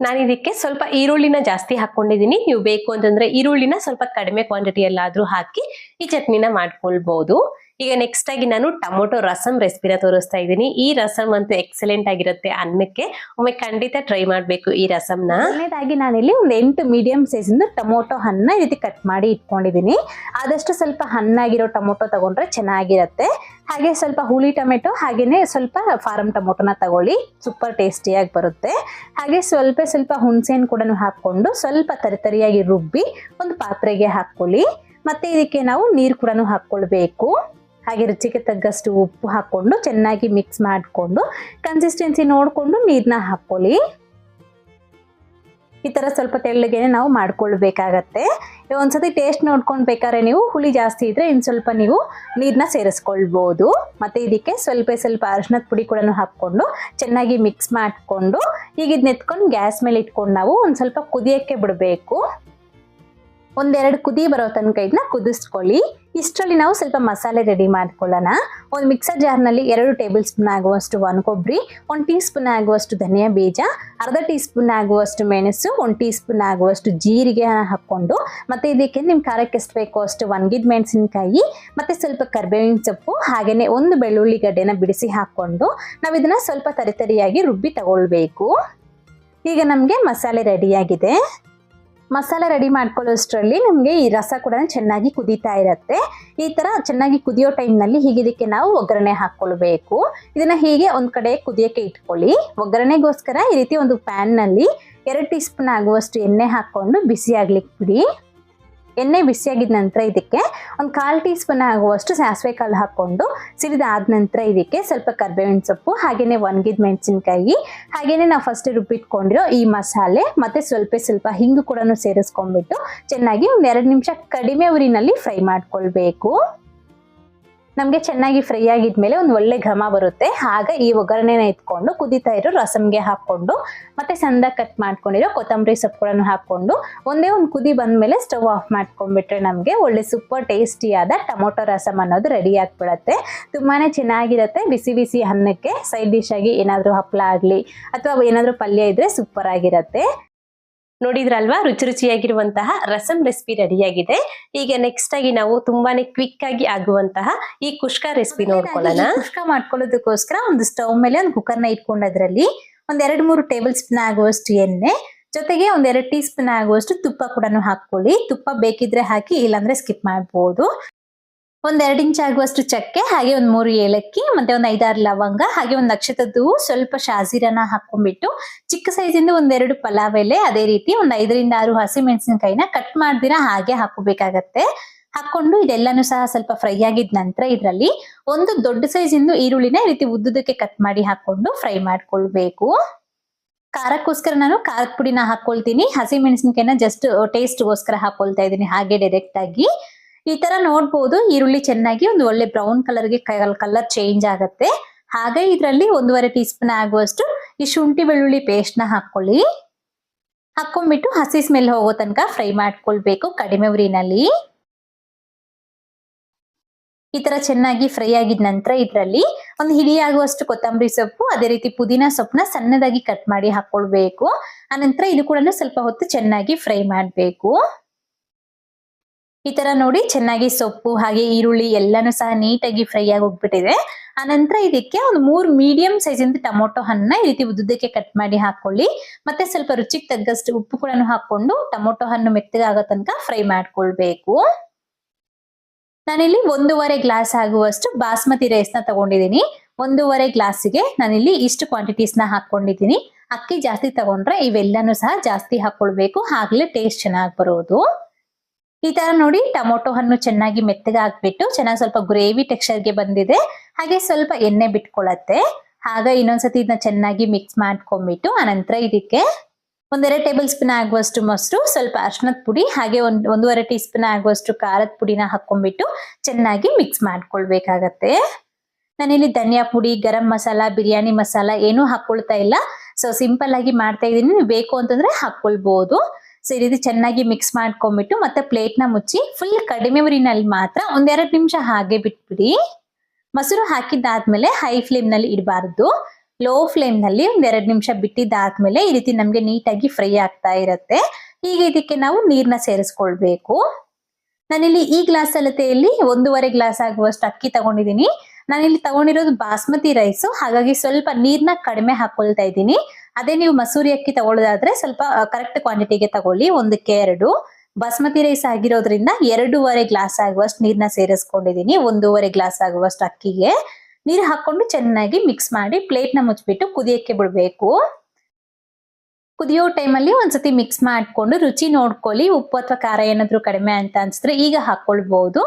ನಾನು ಇದಕ್ಕೆ ಸ್ವಲ್ಪ ಈರುಳ್ಳಿನ ಜಾಸ್ತಿ ಹಾಕೊಂಡಿದ್ದೀನಿ ನೀವು ಬೇಕು ಅಂತಂದ್ರೆ ಈರುಳ್ಳಿನ ಸ್ವಲ್ಪ ಕಡಿಮೆ ಕ್ವಾಂಟಿಟಿಯಲ್ಲಾದರೂ ಹಾಕಿ ಈ ಚಟ್ನಿನ ಮಾಡ್ಕೊಳ್ಬಹುದು ಈಗ ನೆಕ್ಸ್ಟ್ ಆಗಿ ನಾನು ಟೊಮೊಟೊ ರಸಂ ರೆಸಿಪಿನ ತೋರಿಸ್ತಾ ಇದ್ದೀನಿ. ಈ ರಸಂ ಅಂತೂ ಎಕ್ಸಲೆಂಟ್ ಆಗಿರುತ್ತೆ ಅನ್ನಕ್ಕೆ. ಒಮ್ಮೆ ಖಂಡಿತ ಟ್ರೈ ಮಾಡಬೇಕು ಈ ರಸಂನ. ಮೊದಲನೇದಾಗಿ ನಾನಿಲ್ಲಿ ಒಂದು ಎಂಟು ಮೀಡಿಯಂ ಸೈಜಿಂದು ಟೊಮೊಟೊ ಹಣ್ಣ ಈ ರೀತಿ ಕಟ್ ಮಾಡಿ ಇಟ್ಕೊಂಡಿದ್ದೀನಿ. ಆದಷ್ಟು ಸ್ವಲ್ಪ ಹಣ್ಣಾಗಿರೋ ಟೊಮೊಟೊ ತಗೊಂಡ್ರೆ ಚೆನ್ನಾಗಿರುತ್ತೆ. ಹಾಗೆ ಸ್ವಲ್ಪ ಹುಳಿ ಟೊಮೆಟೊ ಹಾಗೆಯೇ ಸ್ವಲ್ಪ ಫಾರಂ ಟೊಮೊಟೊನ ತಗೊಳ್ಳಿ. ಸೂಪರ್ ಟೇಸ್ಟಿಯಾಗಿ ಬರುತ್ತೆ. ಹಾಗೆ ಸ್ವಲ್ಪ ಸ್ವಲ್ಪ ಹುಣಸೆಹಣ್ಣು ಕೂಡ ಹಾಕ್ಕೊಂಡು ಸ್ವಲ್ಪ ತರಿತರಿಯಾಗಿ ರುಬ್ಬಿ ಒಂದು ಪಾತ್ರೆಗೆ ಹಾಕ್ಕೊಳ್ಳಿ. ಮತ್ತೆ ಇದಕ್ಕೆ ನಾವು ನೀರು ಕೂಡ ಹಾಕ್ಕೊಳ್ಬೇಕು. ಹಾಗೆ ರುಚಿಗೆ ತಗ್ಗಷ್ಟು ಉಪ್ಪು ಹಾಕ್ಕೊಂಡು ಚೆನ್ನಾಗಿ ಮಿಕ್ಸ್ ಮಾಡಿಕೊಂಡು ಕನ್ಸಿಸ್ಟೆನ್ಸಿ ನೋಡಿಕೊಂಡು ನೀರನ್ನ ಹಾಕ್ಕೊಳ್ಳಿ ಈ ಥರ ಸ್ವಲ್ಪ ತೆಳ್ಳಗೆ ನಾವು ಮಾಡ್ಕೊಳ್ಬೇಕಾಗತ್ತೆ. ಒಂದ್ಸತಿ ಟೇಸ್ಟ್ ನೋಡ್ಕೊಂಡು ಬೇಕಾದ್ರೆ ನೀವು ಹುಳಿ ಜಾಸ್ತಿ ಇದ್ರೆ ಇನ್ನು ಸ್ವಲ್ಪ ನೀವು ನೀರನ್ನ ಸೇರಿಸ್ಕೊಳ್ಬೋದು. ಮತ್ತೆ ಇದಕ್ಕೆ ಸ್ವಲ್ಪ ಸ್ವಲ್ಪ ಅರಿಶಿನದ ಪುಡಿ ಕೂಡ ಹಾಕ್ಕೊಂಡು ಚೆನ್ನಾಗಿ ಮಿಕ್ಸ್ ಮಾಡಿಕೊಂಡು ಈಗ ಇದನ್ನ ಎತ್ಕೊಂಡು ಗ್ಯಾಸ್ ಮೇಲೆ ಇಟ್ಕೊಂಡು ನಾವು ಒಂದು ಸ್ವಲ್ಪ ಕುದಿಯೋಕ್ಕೆ ಬಿಡಬೇಕು. ಒಂದೆರಡು ಕುದಿ ಬರೋ ತನಕ ಇದನ್ನ ಕುದಿಸ್ಕೊಳ್ಳಿ. ಇಷ್ಟರಲ್ಲಿ ನಾವು ಸ್ವಲ್ಪ ಮಸಾಲೆ ರೆಡಿ ಮಾಡ್ಕೊಳ್ಳೋಣ. ಒಂದು ಮಿಕ್ಸರ್ ಜಾರ್ನಲ್ಲಿ ಎರಡು ಟೇಬಲ್ ಸ್ಪೂನ್ ಆಗುವಷ್ಟು ಒಣ ಕೊಬ್ಬರಿ ಒಂದು ಟೀ ಸ್ಪೂನ್ ಆಗುವಷ್ಟು ಧನಿಯಾ ಬೀಜ, ಅರ್ಧ ಟೀ ಸ್ಪೂನ್ ಆಗುವಷ್ಟು ಮೆಣಸು, ಒಂದು ಟೀ ಸ್ಪೂನ್ ಆಗುವಷ್ಟು ಜೀರಿಗೆ ಹಾಕ್ಕೊಂಡು, ಮತ್ತು ಇದಕ್ಕೆ ನಿಮ್ಮ ಖಾರಕ್ಕೆ ಎಷ್ಟು ಬೇಕೋ ಅಷ್ಟು ಒಣಗಿದ ಮೆಣಸಿನಕಾಯಿ, ಮತ್ತು ಸ್ವಲ್ಪ ಕರ್ಬೇವಿನ ಸೊಪ್ಪು ಹಾಗೆಯೇ ಒಂದು ಬೆಳ್ಳುಳ್ಳಿ ಗಡ್ಡೆನ ಬಿಡಿಸಿ ಹಾಕ್ಕೊಂಡು ನಾವು ಇದನ್ನ ಸ್ವಲ್ಪ ತರಿತರಿಯಾಗಿ ರುಬ್ಬಿ ತಗೊಳ್ಬೇಕು. ಈಗ ನಮಗೆ ಮಸಾಲೆ ರೆಡಿಯಾಗಿದೆ ಮಸಾಲೆ ರೆಡಿ ಮಾಡ್ಕೊಳ್ಳೋಷ್ಟರಲ್ಲಿ ನಮಗೆ ಈ ರಸ ಕೂಡ ಚೆನ್ನಾಗಿ ಕುದೀತಾ ಇರುತ್ತೆ. ಈ ಥರ ಚೆನ್ನಾಗಿ ಕುದಿಯೋ ಟೈಮ್ನಲ್ಲಿ ಹೀಗೆ ಇದಕ್ಕೆ ನಾವು ಒಗ್ಗರಣೆ ಹಾಕ್ಕೊಳ್ಬೇಕು. ಇದನ್ನು ಹೀಗೆ ಒಂದು ಕಡೆ ಕುದಿಯೋಕ್ಕೆ ಇಟ್ಕೊಳ್ಳಿ. ಒಗ್ಗರಣೆಗೋಸ್ಕರ ಈ ರೀತಿ ಒಂದು ಪ್ಯಾನ್ನಲ್ಲಿ ಎರಡು ಟೀ ಸ್ಪೂನ್ ಆಗುವಷ್ಟು ಎಣ್ಣೆ ಹಾಕ್ಕೊಂಡು ಬಿಸಿ ಆಗ್ಲಿಕ್ಕೆ ಬಿಡಿ ಎಣ್ಣೆ ಬಿಸಿಯಾಗಿದ ನಂತರ ಇದಕ್ಕೆ ಒಂದು ಕಾಲು ಟೀ ಸ್ಪೂನ್ ಆಗುವಷ್ಟು ಸಾಸಿವೆ ಕಾಳು ಹಾಕ್ಕೊಂಡು ಸಿಡಿದಾದ ನಂತರ ಇದಕ್ಕೆ ಸ್ವಲ್ಪ ಕರ್ಬೇವಿನ ಸೊಪ್ಪು ಹಾಗೆಯೇ ಒಣಗಿದ ಮೆಣಸಿನ್ಕಾಯಿ ಹಾಗೆಯೇ ನಾವು ಫಸ್ಟ್ ರುಬ್ಬಿಟ್ಕೊಂಡಿರೋ ಈ ಮಸಾಲೆ, ಮತ್ತು ಸ್ವಲ್ಪ ಸ್ವಲ್ಪ ಹಿಂಗು ಕೂಡ ಸೇರಿಸ್ಕೊಂಡ್ಬಿಟ್ಟು ಚೆನ್ನಾಗಿ ಒಂದು ನಿಮಿಷ ಕಡಿಮೆ ಉರಿನಲ್ಲಿ ಫ್ರೈ ಮಾಡ್ಕೊಳ್ಬೇಕು. ನಮಗೆ ಚೆನ್ನಾಗಿ ಫ್ರೈ ಆಗಿದ್ಮೇಲೆ ಒಂದು ಒಳ್ಳೆ ಘಮ ಬರುತ್ತೆ. ಆಗ ಈ ಒಗ್ಗರಣೆನ ಇಟ್ಕೊಂಡು ಕುದಿತಾ ಇರೋ ರಸಮ್ಗೆ ಹಾಕ್ಕೊಂಡು, ಮತ್ತೆ ಸಂದ ಕಟ್ ಮಾಡ್ಕೊಂಡಿರೋ ಕೊತ್ತಂಬರಿ ಸೊಪ್ಪುಗಳನ್ನು ಕೂಡ ಹಾಕ್ಕೊಂಡು, ಒಂದೇ ಒಂದು ಕುದಿ ಬಂದಮೇಲೆ ಸ್ಟವ್ ಆಫ್ ಮಾಡ್ಕೊಂಡ್ಬಿಟ್ರೆ ನಮಗೆ ಒಳ್ಳೆ ಸೂಪರ್ ಟೇಸ್ಟಿಯಾದ ಟೊಮೊಟೊ ರಸಮ್ ಅನ್ನೋದು ರೆಡಿ ಆಗಿಬಿಡತ್ತೆ. ತುಂಬಾ ಚೆನ್ನಾಗಿರುತ್ತೆ. ಬಿಸಿ ಬಿಸಿ ಅನ್ನಕ್ಕೆ ಸೈಡ್ ಡಿಶ್ ಆಗಿ ಏನಾದರೂ ಹಪ್ಪಳ ಆಗಲಿ, ಅಥವಾ ಏನಾದರೂ ಪಲ್ಯ ಇದ್ರೆ ಸೂಪರ್ ಆಗಿರುತ್ತೆ. ನೋಡಿದ್ರಲ್ವಾ? ರುಚಿ ರುಚಿಯಾಗಿರುವಂತಹ ರಸಂ ರೆಸಿಪಿ ರೆಡಿಯಾಗಿದೆ ಈಗ ನೆಕ್ಸ್ಟ್ ಆಗಿ ನಾವು ತುಂಬಾನೇ ಕ್ವಿಕ್ ಆಗಿ ಆಗುವಂತಹ ಈ ಕುಷ್ಕ ರೆಸಿಪಿ ನೋಡ್ಕೊಳ್ಳೋಣ. ಕುಷ್ಕ ಮಾಡ್ಕೊಳ್ಳೋದಕ್ಕೋಸ್ಕರ ಒಂದು ಸ್ಟವ್ ಮೇಲೆ ಒಂದು ಕುಕ್ಕರ್ನ ಇಟ್ಕೊಂಡು ಅದರಲ್ಲಿ ಒಂದ್ ಎರಡ್ ಮೂರು ಟೇಬಲ್ ಸ್ಪೂನ್ ಆಗುವಷ್ಟು ಎಣ್ಣೆ ಜೊತೆಗೆ ಒಂದ್ ಎರಡು ಟೀ ಸ್ಪೂನ್ ಆಗುವಷ್ಟು ತುಪ್ಪ ಕೂಡ ಹಾಕೊಳ್ಳಿ ತುಪ್ಪ ಬೇಕಿದ್ರೆ ಹಾಕಿ ಇಲ್ಲಾಂದ್ರೆ ಸ್ಕಿಪ್ ಮಾಡ್ಬೋದು. ಒಂದ್ ಎರಡು ಇಂಚ್ ಆಗುವಷ್ಟು ಚಕ್ಕೆ, ಹಾಗೆ ಒಂದ್ ಮೂರು ಏಲಕ್ಕಿ, ಮತ್ತೆ ಒಂದ್ ಐದಾರು ಲವಂಗ, ಹಾಗೆ ಒಂದ್ ನಕ್ಷತ್ರದ ಹೂವು ಸ್ವಲ್ಪ ಶಾಜೀರನ ಹಾಕೊಂಡ್ಬಿಟ್ಟು ಚಿಕ್ಕ ಸೈಜಿಂದ ಒಂದೆರಡು ಪಲಾವ್ ಎಲೆ, ಅದೇ ರೀತಿ ಒಂದ್ ಐದರಿಂದ ಆರು ಹಸಿ ಮೆಣಸಿನಕಾಯಿನ ಕಟ್ ಮಾಡ್ದಿರಾ ಹಾಗೆ ಹಾಕೋಬೇಕಾಗತ್ತೆ ಹಾಕೊಂಡು ಇದೆಲ್ಲಾನು ಸಹ ಸ್ವಲ್ಪ ಫ್ರೈ ಆಗಿದ ನಂತರ ಇದರಲ್ಲಿ ಒಂದು ದೊಡ್ಡ ಸೈಜ್ ಈರುಳ್ಳಿನ ಈ ರೀತಿ ಉದ್ದುದಕ್ಕೆ ಕಟ್ ಮಾಡಿ ಹಾಕೊಂಡು ಫ್ರೈ ಮಾಡ್ಕೊಳ್ಬೇಕು. ಖಾರಕ್ಕೋಸ್ಕರ ನಾನು ಖಾರದ ಪುಡಿನ ಹಾಕೊಳ್ತೀನಿ ಹಸಿ ಮೆಣಸಿನಕಾಯಿನ ಜಸ್ಟ್ ಟೇಸ್ಟ್ಗೋಸ್ಕರ ಹಾಕೊಳ್ತಾ ಇದ್ದೀನಿ, ಹಾಗೆ ಡೈರೆಕ್ಟ್ ಆಗಿ. ಈ ತರ ನೋಡ್ಬೋದು, ಈರುಳ್ಳಿ ಚೆನ್ನಾಗಿ ಒಂದು ಒಳ್ಳೆ ಬ್ರೌನ್ ಕಲರ್ಗೆ ಕಲರ್ ಚೇಂಜ್ ಆಗುತ್ತೆ. ಹಾಗೆ ಇದರಲ್ಲಿ ಒಂದೂವರೆ ಟೀ ಸ್ಪೂನ್ ಆಗುವಷ್ಟು ಈ ಶುಂಠಿ ಬೆಳ್ಳುಳ್ಳಿ ಪೇಸ್ಟ್ನ ಹಾಕೊಳ್ಳಿ ಹಾಕೊಂಡ್ಬಿಟ್ಟು ಹಸಿ ಸ್ಮೆಲ್ ಹೋಗೋ ತನಕ ಫ್ರೈ ಮಾಡ್ಕೊಳ್ಬೇಕು ಕಡಿಮೆ ಉರಿನಲ್ಲಿ. ಈ ತರ ಚೆನ್ನಾಗಿ ಫ್ರೈ ಆಗಿದ ನಂತರ ಇದರಲ್ಲಿ ಒಂದು ಹಿಡಿ ಆಗುವಷ್ಟು ಕೊತ್ತಂಬರಿ ಸೊಪ್ಪು, ಅದೇ ರೀತಿ ಪುದೀನ ಸೊಪ್ಪನ್ನ ಸಣ್ಣದಾಗಿ ಕಟ್ ಮಾಡಿ ಹಾಕೊಳ್ಬೇಕು ಆನಂತರ ಇದು ಕೂಡ ಸ್ವಲ್ಪ ಹೊತ್ತು ಚೆನ್ನಾಗಿ ಫ್ರೈ ಮಾಡಬೇಕು. ಈ ತರ ನೋಡಿ ಚೆನ್ನಾಗಿ ಸೊಪ್ಪು, ಹಾಗೆ ಈರುಳ್ಳಿ ಎಲ್ಲಾನು ಸಹ ನೀಟಾಗಿ ಫ್ರೈ ಆಗಿ ಹೋಗ್ಬಿಟ್ಟಿದೆ. ಆನಂತರ ಇದಕ್ಕೆ ಒಂದು ಮೂರು ಮೀಡಿಯಂ ಸೈಜ್ ಇಂದ ಟೊಮೊಟೊ ಹಣ್ಣನ್ನ ಈ ರೀತಿ ಉದ್ದುದಕ್ಕೆ ಕಟ್ ಮಾಡಿ ಹಾಕೊಳ್ಳಿ. ಮತ್ತೆ ಸ್ವಲ್ಪ ರುಚಿಗೆ ತಗ್ಗಷ್ಟು ಉಪ್ಪು ಕೂಡ ಹಾಕೊಂಡು ಟೊಮೊಟೊ ಹಣ್ಣು ಮೆತ್ತಗಾಗೋ ತನಕ ಫ್ರೈ ಮಾಡ್ಕೊಳ್ಬೇಕು. ನಾನಿಲ್ಲಿ ಒಂದೂವರೆ ಗ್ಲಾಸ್ ಆಗುವಷ್ಟು ಬಾಸ್ಮತಿ ರೈಸ್ನ ತಗೊಂಡಿದ್ದೀನಿ. ಒಂದೂವರೆ ಗ್ಲಾಸಿಗೆ ನಾನಿಲ್ಲಿ ಇಷ್ಟು ಕ್ವಾಂಟಿಟೀಸ್ನ ಹಾಕೊಂಡಿದ್ದೀನಿ. ಅಕ್ಕಿ ಜಾಸ್ತಿ ತಗೊಂಡ್ರೆ ಇವೆಲ್ಲನೂ ಸಹ ಜಾಸ್ತಿ ಹಾಕೊಳ್ಬೇಕು. ಆಗ್ಲೇ ಟೇಸ್ಟ್ ಚೆನ್ನಾಗಿ ಬರೋದು. ಈ ತರ ನೋಡಿ ಟೊಮೊಟೊ ಹಣ್ಣು ಚೆನ್ನಾಗಿ ಮೆತ್ತಗೆ ಹಾಕ್ಬಿಟ್ಟು ಚೆನ್ನಾಗಿ ಸ್ವಲ್ಪ ಗ್ರೇವಿ ಟೆಕ್ಸ್ಚರ್ಗೆ ಬಂದಿದೆ. ಹಾಗೆ ಸ್ವಲ್ಪ ಎಣ್ಣೆ ಬಿಟ್ಕೊಳತ್ತೆ. ಆಗ ಇನ್ನೊಂದ್ಸತಿ ಇದನ್ನ ಚೆನ್ನಾಗಿ ಮಿಕ್ಸ್ ಮಾಡ್ಕೊಂಡ್ಬಿಟ್ಟು ಆನಂತರ ಇದಕ್ಕೆ ಒಂದೆರಡು ಟೇಬಲ್ ಸ್ಪೂನ್ ಆಗುವಷ್ಟು ಮೊಸರು, ಸ್ವಲ್ಪ ಅರ್ಶಿನದ ಪುಡಿ, ಹಾಗೆ ಒಂದ್, ಒಂದೂವರೆ ಟೀ ಸ್ಪೂನ್ ಆಗುವಷ್ಟು ಖಾರದ ಪುಡಿನ ಹಾಕೊಂಡ್ಬಿಟ್ಟು ಚೆನ್ನಾಗಿ ಮಿಕ್ಸ್ ಮಾಡ್ಕೊಳ್ಬೇಕಾಗತ್ತೆ. ನಾನಿಲ್ಲಿ ಧನಿಯಾ ಪುಡಿ, ಗರಂ ಮಸಾಲ, ಬಿರಿಯಾನಿ ಮಸಾಲ ಏನೂ ಹಾಕೊಳ್ತಾ ಇಲ್ಲ. ಸೊ ಸಿಂಪಲ್ ಆಗಿ ಮಾಡ್ತಾ ಇದ್ದೀನಿ. ಬೇಕು ಅಂತಂದ್ರೆ ಹಾಕೊಳ್ಬಹುದು ಸೊ ರೀತಿ ಚೆನ್ನಾಗಿ ಮಿಕ್ಸ್ ಮಾಡ್ಕೊಂಡ್ಬಿಟ್ಟು ಮತ್ತೆ ಪ್ಲೇಟ್ನ ಮುಚ್ಚಿ ಫುಲ್ ಕಡಿಮೆ ಉರಿನಲ್ಲಿ ಮಾತ್ರ ಒಂದೆರಡು ನಿಮಿಷ ಹಾಗೆ ಬಿಟ್ಬಿಡಿ. ಮೊಸರು ಹಾಕಿದ್ದಾದ್ಮೇಲೆ ಹೈ ಫ್ಲೇಮ್ನಲ್ಲಿ ಇಡಬಾರ್ದು. ಲೋ ಫ್ಲೇಮ್ನಲ್ಲಿ ಒಂದೆರಡು ನಿಮಿಷ ಬಿಟ್ಟಿದ್ದಾದ್ಮೇಲೆ ಈ ರೀತಿ ನಮಗೆ ನೀಟಾಗಿ ಫ್ರೈ ಆಗ್ತಾ ಇರತ್ತೆ. ಈಗ ಇದಕ್ಕೆ ನಾವು ನೀರನ್ನ ಸೇರಿಸ್ಕೊಳ್ಬೇಕು. ನಾನಿಲ್ಲಿ ಈ ಗ್ಲಾಸ್ ಅಳತೆಯಲ್ಲಿ ಒಂದೂವರೆ ಗ್ಲಾಸ್ ಆಗುವಷ್ಟು ಅಕ್ಕಿ ತಗೊಂಡಿದ್ದೀನಿ. ನಾನಿಲ್ಲಿ ತಗೊಂಡಿರೋದು ಬಾಸ್ಮತಿ ರೈಸು ಹಾಗಾಗಿ ಸ್ವಲ್ಪ ನೀರನ್ನ ಕಡಿಮೆ ಹಾಕೊಳ್ತಾ ಇದ್ದೀನಿ. ಅದೇ ನೀವು ಮಸೂರಿ ಅಕ್ಕಿ ತಗೊಳ್ಳೋದಾದ್ರೆ ಸ್ವಲ್ಪ ಕರೆಕ್ಟ್ ಕ್ವಾಂಟಿಟಿಗೆ ತಗೊಳ್ಳಿ. ಒಂದಕ್ಕೆ ಎರಡು. ಬಾಸ್ಮತಿ ರೈಸ್ ಆಗಿರೋದ್ರಿಂದ ಎರಡೂವರೆ ಗ್ಲಾಸ್ ಆಗುವಷ್ಟು ನೀರನ್ನ ಸೇರಿಸ್ಕೊಂಡಿದ್ದೀನಿ. ಒಂದೂವರೆ ಗ್ಲಾಸ್ ಆಗುವಷ್ಟು ಅಕ್ಕಿಗೆ. ನೀರು ಹಾಕೊಂಡು ಚೆನ್ನಾಗಿ ಮಿಕ್ಸ್ ಮಾಡಿ ಪ್ಲೇಟ್ನ ಮುಚ್ಚಿಬಿಟ್ಟು ಕುದಿಯಕ್ಕೆ ಬಿಡಬೇಕು. ಕುದಿಯೋ ಟೈಮಲ್ಲಿ ಒಂದ್ಸತಿ ಮಿಕ್ಸ್ ಮಾಡ್ಕೊಂಡು ರುಚಿ ನೋಡ್ಕೊಳ್ಳಿ. ಉಪ್ಪು ಅಥವಾ ಖಾರ ಏನಾದರೂ ಕಡಿಮೆ ಅಂತ ಅನ್ಸಿದ್ರೆ ಈಗ ಹಾಕೊಳ್ಬಹುದು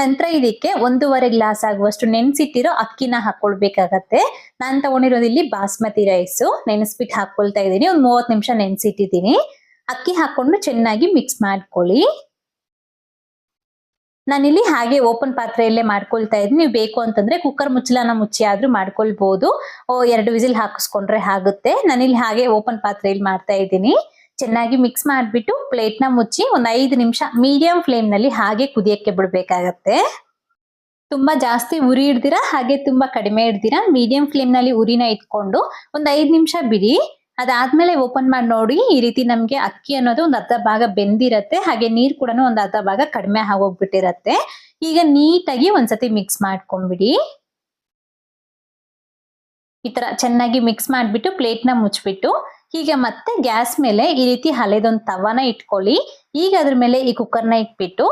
ನಂತರ ಇದಕ್ಕೆ ಒಂದೂವರೆ ಗ್ಲಾಸ್ ಆಗುವಷ್ಟು ನೆನೆಸಿಟ್ಟಿರೋ ಅಕ್ಕಿನ ಹಾಕ್ಕೊಳ್ಬೇಕಾಗತ್ತೆ ನಾನು ತಗೊಂಡಿರೋದು ಇಲ್ಲಿ ಬಾಸ್ಮತಿ ರೈಸು ನೆನೆಸ್ಬಿಟ್ಟು ಹಾಕ್ಕೊಳ್ತಾ ಇದ್ದೀನಿ. ಒಂದು ಮೂವತ್ತು ನಿಮಿಷ ನೆನೆಸಿಟ್ಟಿದ್ದೀನಿ. ಅಕ್ಕಿ ಹಾಕೊಂಡು ಚೆನ್ನಾಗಿ ಮಿಕ್ಸ್ ಮಾಡ್ಕೊಳ್ಳಿ. ನಾನಿಲ್ಲಿ ಹಾಗೆ ಓಪನ್ ಪಾತ್ರೆಯಲ್ಲೇ ಮಾಡ್ಕೊಳ್ತಾ ಇದ್ದೀನಿ. ನೀವು ಬೇಕು ಅಂತಂದ್ರೆ ಕುಕ್ಕರ್ ಮುಚ್ಚಲನ ಮುಚ್ಚಿ ಆದ್ರೂ ಮಾಡ್ಕೊಳ್ಬಹುದು ಓ, ಎರಡು ವಿಸಿಲ್ ಹಾಕಿಸ್ಕೊಂಡ್ರೆ ಆಗುತ್ತೆ. ನಾನಿಲ್ಲಿ ಹಾಗೆ ಓಪನ್ ಪಾತ್ರೆಯಲ್ಲಿ ಮಾಡ್ತಾ ಇದ್ದೀನಿ. ಚೆನ್ನಾಗಿ ಮಿಕ್ಸ್ ಮಾಡಿಬಿಟ್ಟು ಪ್ಲೇಟ್ನ ಮುಚ್ಚಿ ಒಂದು ಐದು ನಿಮಿಷ ಮೀಡಿಯಂ ಫ್ಲೇಮ್ನಲ್ಲಿ ಹಾಗೆ ಕುದಿಯಕ್ಕೆ ಬಿಡಬೇಕಾಗತ್ತೆ. ತುಂಬಾ ಜಾಸ್ತಿ ಉರಿ ಇಡ್ದಿರಾ? ಹಾಗೆ ತುಂಬಾ ಕಡಿಮೆ ಇಡ್ದಿರಾ? ಮೀಡಿಯಂ ಫ್ಲೇಮ್ನಲ್ಲಿ ಉರಿನ ಇಟ್ಕೊಂಡು ಒಂದು ಐದು ನಿಮಿಷ ಬಿಡಿ. ಅದಾದ್ಮೇಲೆ ಓಪನ್ ಮಾಡಿ ನೋಡಿ, ಈ ರೀತಿ ನಮ್ಗೆ ಅಕ್ಕಿ ಅನ್ನೋದು ಒಂದು ಅರ್ಧ ಭಾಗ ಬೆಂದಿರತ್ತೆ, ಹಾಗೆ ನೀರ್ ಕೂಡ ಒಂದು ಅರ್ಧ ಭಾಗ ಕಡಿಮೆ ಆಗೋಗ್ಬಿಟ್ಟಿರತ್ತೆ. ಈಗ ನೀಟಾಗಿ ಒಂದ್ಸತಿ ಮಿಕ್ಸ್ ಮಾಡ್ಕೊಂಡ್ಬಿಡಿ. ಈ ತರ ಚೆನ್ನಾಗಿ ಮಿಕ್ಸ್ ಮಾಡ್ಬಿಟ್ಟು ಪ್ಲೇಟ್ನ ಮುಚ್ಚಿಬಿಟ್ಟು ಈಗ ಮತ್ತೆ ಗ್ಯಾಸ್ ಮೇಲೆ ಈ ರೀತಿ ಹಲೆದೊಂದು ತವಾನ ಇಟ್ಕೊಳ್ಳಿ. ಈಗ ಅದ್ರ ಮೇಲೆ ಈ ಕುಕ್ಕರ್ನ ಇಟ್ಬಿಟ್ಟು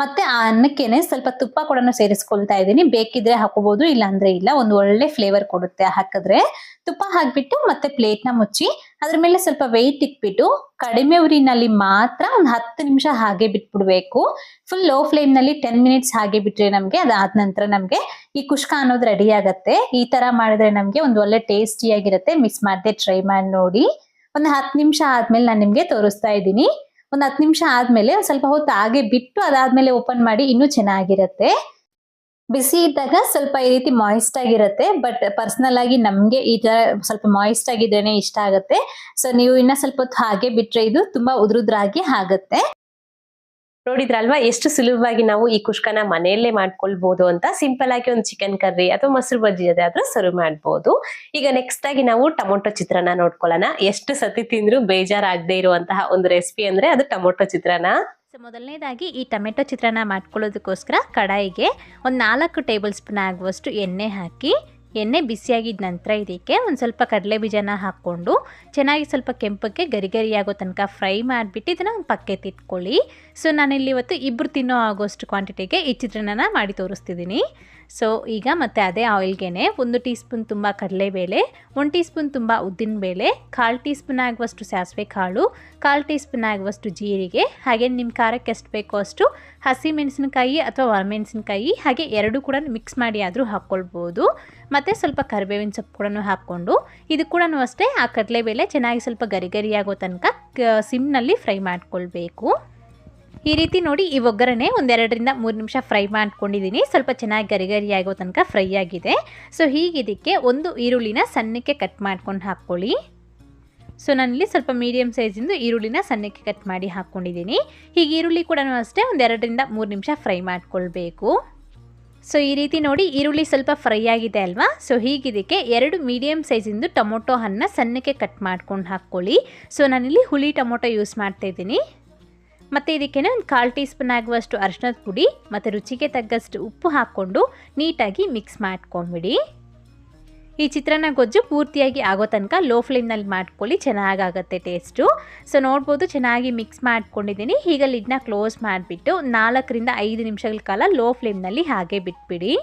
ಮತ್ತೆ ಆ ಅನ್ನಕ್ಕೇನೆ ಸ್ವಲ್ಪ ತುಪ್ಪ ಕೂಡ ಸೇರಿಸ್ಕೊಳ್ತಾ ಇದ್ದೀನಿ. ಬೇಕಿದ್ರೆ ಹಾಕೋಬಹುದು ಇಲ್ಲ ಅಂದ್ರೆ ಇಲ್ಲ. ಒಂದು ಒಳ್ಳೆ ಫ್ಲೇವರ್ ಕೊಡುತ್ತೆ ಹಾಕಿದ್ರೆ. ತುಪ್ಪ ಹಾಕ್ಬಿಟ್ಟು ಮತ್ತೆ ಪ್ಲೇಟ್ನ ಮುಚ್ಚಿ, ಅದ್ರ ಮೇಲೆ ಸ್ವಲ್ಪ ವೆಯ್ಟ್ ಇಟ್ಬಿಟ್ಟು ಕಡಿಮೆ ಉರಿನಲ್ಲಿ ಮಾತ್ರ ಒಂದು ಹತ್ತು ನಿಮಿಷ ಹಾಗೆ ಬಿಟ್ಬಿಡ್ಬೇಕು. ಫುಲ್ ಲೋ ಫ್ಲೇಮ್ನಲ್ಲಿ ಟೆನ್ ಮಿನಿಟ್ಸ್ ಹಾಗೆ ಬಿಟ್ರೆ ನಮ್ಗೆ ಅದಾದ ನಂತರ ನಮ್ಗೆ ಈ ಕುಷ್ಕ ಅನ್ನೋದು ರೆಡಿ ಆಗತ್ತೆ. ಈ ತರ ಮಾಡಿದ್ರೆ ನಮ್ಗೆ ಒಂದು ಒಳ್ಳೆ ಟೇಸ್ಟಿಯಾಗಿರುತ್ತೆ ಮಿಸ್ ಮಾಡದೆ ಟ್ರೈ ಮಾಡಿ ನೋಡಿ. ಒಂದು ಹತ್ತು ನಿಮಿಷ ಆದ್ಮೇಲೆ ನಾನು ನಿಮ್ಗೆ ತೋರಿಸ್ತಾ ಇದ್ದೀನಿ. ಒಂದು ಹತ್ತು ನಿಮಿಷ ಆದ್ಮೇಲೆ ಸ್ವಲ್ಪ ಹೊತ್ತು ಹಾಗೆ ಬಿಟ್ಟು ಅದಾದ್ಮೇಲೆ ಓಪನ್ ಮಾಡಿ ಇನ್ನೂ ಚೆನ್ನಾಗಿರುತ್ತೆ. ಬಿಸಿ ಇದ್ದಾಗ ಸ್ವಲ್ಪ ಈ ರೀತಿ ಮಾಯಿಸ್ಟ್ ಆಗಿರುತ್ತೆ ಬಟ್ ಪರ್ಸನಲ್ ಆಗಿ ನಮ್ಗೆ ಈ ತರ ಸ್ವಲ್ಪ ಮಾಯಿಸ್ಟ್ ಆಗಿದ್ರೇನೆ ಇಷ್ಟ ಆಗುತ್ತೆ. ಸೊ ನೀವು ಇನ್ನ ಸ್ವಲ್ಪ ಹೊತ್ತು ಹಾಗೆ ಬಿಟ್ರೆ ಇದು ತುಂಬಾ ಉದ್ರುದ್ರಾಗಿ ಆಗುತ್ತೆ. ನೋಡಿದ್ರಲ್ವಾ? ಎಷ್ಟು ಸುಲಭವಾಗಿ ನಾವು ಈ ಕುಷ್ಕನ ಮನೆಯಲ್ಲೇ ಮಾಡ್ಕೊಳ್ಬಹುದು ಅಂತ ಸಿಂಪಲ್ ಆಗಿ ಒಂದು ಚಿಕನ್ ಕರ್ರಿ ಅಥವಾ ಮೊಸರು ಬಜ್ಜಿ ಆದ್ರೂ ಸರ್ವ್ ಮಾಡ್ಬೋದು. ಈಗ ನೆಕ್ಸ್ಟ್ ಆಗಿ ನಾವು ಟೊಮೊಟೊ ಚಿತ್ರಾನ್ನ ನೋಡ್ಕೊಳ್ಳೋಣ. ಎಷ್ಟು ಸತಿ ತಿಂದ್ರು ಬೇಜಾರಾಗದೆ ಇರುವಂತಹ ಒಂದು ರೆಸಿಪಿ ಅಂದ್ರೆ ಅದು ಟೊಮೊಟೊ ಚಿತ್ರಾನ್ನ. ಮೊದಲನೇದಾಗಿ ಈ ಟೊಮೆಟೊ ಚಿತ್ರಾನ್ನ ಮಾಡ್ಕೊಳ್ಳೋದಕ್ಕೋಸ್ಕರ ಕಡಾಯಿಗೆ ಒಂದು ನಾಲ್ಕು ಟೇಬಲ್ ಸ್ಪೂನ್ ಆಗುವಷ್ಟು ಎಣ್ಣೆ ಹಾಕಿ ಎಣ್ಣೆ ಬಿಸಿಯಾಗಿದ್ದ ನಂತರ ಇದಕ್ಕೆ ಒಂದು ಸ್ವಲ್ಪ ಕಡಲೆ ಬೀಜನ ಹಾಕ್ಕೊಂಡು ಚೆನ್ನಾಗಿ ಸ್ವಲ್ಪ ಕೆಂಪಕ್ಕೆ ಗರಿ ಗರಿ ಆಗೋ ತನಕ ಫ್ರೈ ಮಾಡಿಬಿಟ್ಟು ಇದನ್ನು ಒಂದು ಪಕ್ಕೆ ಇಟ್ಕೊಳ್ಳಿ. ಸೊ ನಾನಿಲ್ಲಿ ಇವತ್ತು ಇಬ್ಬರು ತಿನ್ನೋ ಆಗೋಷ್ಟು ಕ್ವಾಂಟಿಟಿಗೆ ಈ ಚಿತ್ರಾನ್ನ ಮಾಡಿ ತೋರಿಸ್ತಿದ್ದೀನಿ ಸೊ ಈಗ ಮತ್ತೆ ಅದೇ ಆಯಿಲ್ಗೆ ಒಂದು ಟೀ ಸ್ಪೂನ್ ತುಂಬ ಕಡಲೆಬೇಳೆ, ಒಂದು ಟೀ ಸ್ಪೂನ್ ತುಂಬ ಉದ್ದಿನಬೇಳೆ, ಕಾಲು ಟೀ ಸ್ಪೂನ್ ಆಗುವಷ್ಟು ಸಾಸಿವೆ ಕಾಳು, ಕಾಲು ಟೀ ಸ್ಪೂನ್ ಆಗುವಷ್ಟು ಜೀರಿಗೆ, ಹಾಗೆ ನಿಮ್ಮ ಖಾರಕ್ಕೆ ಎಷ್ಟು ಬೇಕೋ ಅಷ್ಟು ಹಸಿ ಮೆಣಸಿನಕಾಯಿ ಅಥವಾ ಒಣಮೆಣಸಿನಕಾಯಿ ಹಾಗೆ ಎರಡೂ ಕೂಡ ಮಿಕ್ಸ್ ಮಾಡಿ ಆದರೂ ಹಾಕ್ಕೊಳ್ಬೋದು ಮತ್ತು ಸ್ವಲ್ಪ ಕರಿಬೇವಿನ ಸೊಪ್ಪು ಕೂಡ ಹಾಕ್ಕೊಂಡು, ಇದು ಕೂಡ ಅಷ್ಟೇ ಆ ಕಡಲೆಬೇಳೆ ಚೆನ್ನಾಗಿ ಸ್ವಲ್ಪ ಗರಿ ಗರಿ ಆಗೋ ತನಕ ಸಿಮ್ನಲ್ಲಿ ಫ್ರೈ ಮಾಡ್ಕೊಳ್ಬೇಕು. ಈ ರೀತಿ ನೋಡಿ ಈ ಒಗ್ಗರಣೆ ಒಂದೆರಡರಿಂದ ಮೂರು ನಿಮಿಷ ಫ್ರೈ ಮಾಡ್ಕೊಂಡಿದ್ದೀನಿ. ಸ್ವಲ್ಪ ಚೆನ್ನಾಗಿ ಗರಿಗರಿ ಗರಿ ಆಗೋ ತನಕ ಫ್ರೈ ಆಗಿದೆ. ಸೊ ಹೀಗಿದಕ್ಕೆ ಒಂದು ಈರುಳ್ಳಿನ ಸಣ್ಣಕ್ಕೆ ಕಟ್ ಮಾಡ್ಕೊಂಡು ಹಾಕ್ಕೊಳ್ಳಿ. ಸೊ, ನಾನಿಲ್ಲಿ ಸ್ವಲ್ಪ ಮೀಡಿಯಮ್ ಸೈಜಿಂದು ಈರುಳ್ಳಿನ ಸಣ್ಣಕ್ಕೆ ಕಟ್ ಮಾಡಿ ಹಾಕ್ಕೊಂಡಿದ್ದೀನಿ. ಹೀಗೆ ಈರುಳ್ಳಿ ಕೂಡ ಅಷ್ಟೇ ಒಂದೆರಡರಿಂದ ಮೂರು ನಿಮಿಷ ಫ್ರೈ ಮಾಡ್ಕೊಳ್ಬೇಕು. ಸೊ, ಈ ರೀತಿ ನೋಡಿ ಈರುಳ್ಳಿ ಸ್ವಲ್ಪ ಫ್ರೈ ಆಗಿದೆ ಅಲ್ವಾ? ಸೊ ಹೀಗಿದಕ್ಕೆ ಎರಡು ಮೀಡಿಯಮ್ ಸೈಜಿಂದು ಟೊಮೊಟೊ ಹಣ್ಣು ಸಣ್ಣಕ್ಕೆ ಕಟ್ ಮಾಡ್ಕೊಂಡು ಹಾಕ್ಕೊಳ್ಳಿ. ಸೊ, ನಾನಿಲ್ಲಿ ಹುಳಿ ಟೊಮೊಟೊ ಯೂಸ್ ಮಾಡ್ತಾ ಇದ್ದೀನಿ. ಮತ್ತು ಇದಕ್ಕೆ ಒಂದು ಕಾಲು ಟೀ ಸ್ಪೂನ್ ಆಗುವಷ್ಟು ಅರಿಶಿನದ ಪುಡಿ ಮತ್ತು ರುಚಿಗೆ ತಗ್ಗಷ್ಟು ಉಪ್ಪು ಹಾಕ್ಕೊಂಡು ನೀಟಾಗಿ ಮಿಕ್ಸ್ ಮಾಡ್ಕೊಂಬಿಡಿ. ಈ ಚಿತ್ರಾನ್ನ ಗೊಜ್ಜು ಪೂರ್ತಿಯಾಗಿ ಆಗೋ ತನಕ ಲೋ ಫ್ಲೇಮ್ನಲ್ಲಿ ಮಾಡ್ಕೊಳ್ಳಿ, ಚೆನ್ನಾಗಾಗತ್ತೆ ಟೇಸ್ಟು ಸೊ ನೋಡ್ಬೋದು ಚೆನ್ನಾಗಿ ಮಿಕ್ಸ್ ಮಾಡ್ಕೊಂಡಿದ್ದೀನಿ. ಈಗ ಲಿಡ್ನ ಕ್ಲೋಸ್ ಮಾಡಿಬಿಟ್ಟು ನಾಲ್ಕರಿಂದ ಐದು ನಿಮಿಷಗಳ ಕಾಲ ಲೋ ಫ್ಲೇಮ್ನಲ್ಲಿ ಹಾಗೆ ಬಿಟ್ಬಿಡಿ.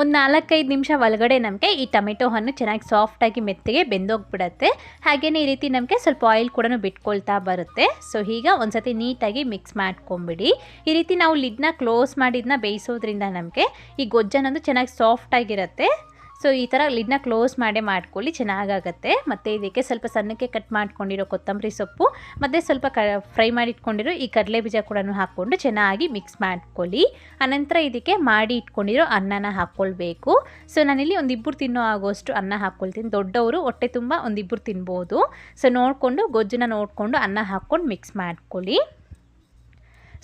ಒಂದು ನಾಲ್ಕೈದು ನಿಮಿಷ ಒಳಗಡೆ ನಮಗೆ ಈ ಟೊಮೆಟೊ ಹಣ್ಣು ಚೆನ್ನಾಗಿ ಸಾಫ್ಟಾಗಿ ಮೆತ್ತಗೆ ಬೆಂದೋಗ್ಬಿಡತ್ತೆ. ಹಾಗೆಯೇ ಈ ರೀತಿ ನಮಗೆ ಸ್ವಲ್ಪ ಆಯಿಲ್ ಕೂಡ ಬಿಟ್ಕೊಳ್ತಾ ಬರುತ್ತೆ. ಸೊ ಈಗ ಒಂದ್ಸತಿ ನೀಟಾಗಿ ಮಿಕ್ಸ್ ಮಾಡ್ಕೊಂಬಿಡಿ. ಈ ರೀತಿ ನಾವು ಲಿಡ್ನ ಕ್ಲೋಸ್ ಮಾಡಿದ್ನ ಬೇಯಿಸೋದ್ರಿಂದ ನಮಗೆ ಈ ಗೊಜ್ಜನೊಂದು ಚೆನ್ನಾಗಿ ಸಾಫ್ಟಾಗಿರುತ್ತೆ ಸೊ ಈ ಥರ ಲಿಡ್ನ ಕ್ಲೋಸ್ ಮಾಡೇ ಮಾಡ್ಕೊಳ್ಳಿ, ಚೆನ್ನಾಗಾಗತ್ತೆ. ಮತ್ತು ಇದಕ್ಕೆ ಸ್ವಲ್ಪ ಸಣ್ಣಕ್ಕೆ ಕಟ್ ಮಾಡ್ಕೊಂಡಿರೋ ಕೊತ್ತಂಬರಿ ಸೊಪ್ಪು, ಮತ್ತು ಸ್ವಲ್ಪ ಕ ಫ್ರೈ ಮಾಡಿಟ್ಕೊಂಡಿರೋ ಈ ಕಡಲೆ ಬೀಜ ಕೂಡ ಹಾಕ್ಕೊಂಡು ಚೆನ್ನಾಗಿ ಮಿಕ್ಸ್ ಮಾಡ್ಕೊಳ್ಳಿ. ಅನಂತರ ಇದಕ್ಕೆ ಮಾಡಿ ಇಟ್ಕೊಂಡಿರೋ ಅನ್ನನ ಹಾಕ್ಕೊಳ್ಬೇಕು. ಸೊ ನಾನಿಲ್ಲಿ ಒಂದಿಬ್ಬರು ತಿನ್ನೋ ಆಗೋಷ್ಟು ಅನ್ನ ಹಾಕ್ಕೊಳ್ತೀನಿ. ದೊಡ್ಡವರು, ಹೊಟ್ಟೆ ತುಂಬ ಒಂದಿಬ್ಬರು ತಿನ್ಬೋದು. ಸೊ ನೋಡಿಕೊಂಡು, ಗೊಜ್ಜನ್ನ ನೋಡಿಕೊಂಡು ಅನ್ನ ಹಾಕ್ಕೊಂಡು ಮಿಕ್ಸ್ ಮಾಡ್ಕೊಳ್ಳಿ.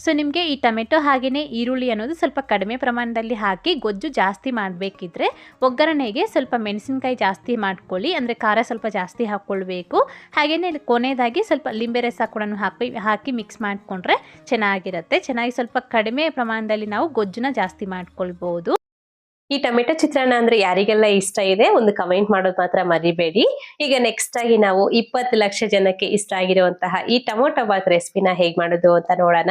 ಸೊ ನಿಮಗೆ ಈ ಟೊಮೆಟೊ ಹಾಗೆಯೇ ಈರುಳ್ಳಿ ಅನ್ನೋದು ಸ್ವಲ್ಪ ಕಡಿಮೆ ಪ್ರಮಾಣದಲ್ಲಿ ಹಾಕಿ ಗೊಜ್ಜು ಜಾಸ್ತಿ ಮಾಡಬೇಕಿದ್ರೆ ಒಗ್ಗರಣೆಗೆ ಸ್ವಲ್ಪ ಮೆಣಸಿನಕಾಯಿ ಜಾಸ್ತಿ ಮಾಡ್ಕೊಳ್ಳಿ. ಅಂದರೆ ಖಾರ ಸ್ವಲ್ಪ ಜಾಸ್ತಿ ಹಾಕ್ಕೊಳ್ಬೇಕು. ಹಾಗೆಯೇ ಕೊನೆಯದಾಗಿ ಸ್ವಲ್ಪ ಲಿಂಬೆ ರಸ ಕೂಡ ಹಾಕಿ ಹಾಕಿ ಮಿಕ್ಸ್ ಮಾಡಿಕೊಂಡ್ರೆ ಚೆನ್ನಾಗಿರುತ್ತೆ. ಚೆನ್ನಾಗಿ ಸ್ವಲ್ಪ ಕಡಿಮೆ ಪ್ರಮಾಣದಲ್ಲಿ ನಾವು ಗೊಜ್ಜನ್ನ ಜಾಸ್ತಿ ಮಾಡ್ಕೊಳ್ಬೋದು. ಈ ಟೊಮೆಟೊ ಚಿತ್ರಾನ್ನ ಅಂದ್ರೆ ಯಾರಿಗೆಲ್ಲ ಇಷ್ಟ ಇದೆ ಒಂದು ಕಮೆಂಟ್ ಮಾಡೋದು ಮಾತ್ರ ಮರಿಬೇಡಿ. ಈಗ ನೆಕ್ಸ್ಟ್ ಆಗಿ ನಾವು ಇಪ್ಪತ್ತು ಲಕ್ಷ ಜನಕ್ಕೆ ಇಷ್ಟ ಆಗಿರುವಂತಹ ಈ ಟೊಮೊಟೊ ಬಾತ್ ರೆಸಿಪಿನ ಹೇಗೆ ಮಾಡೋದು ಅಂತ ನೋಡೋಣ.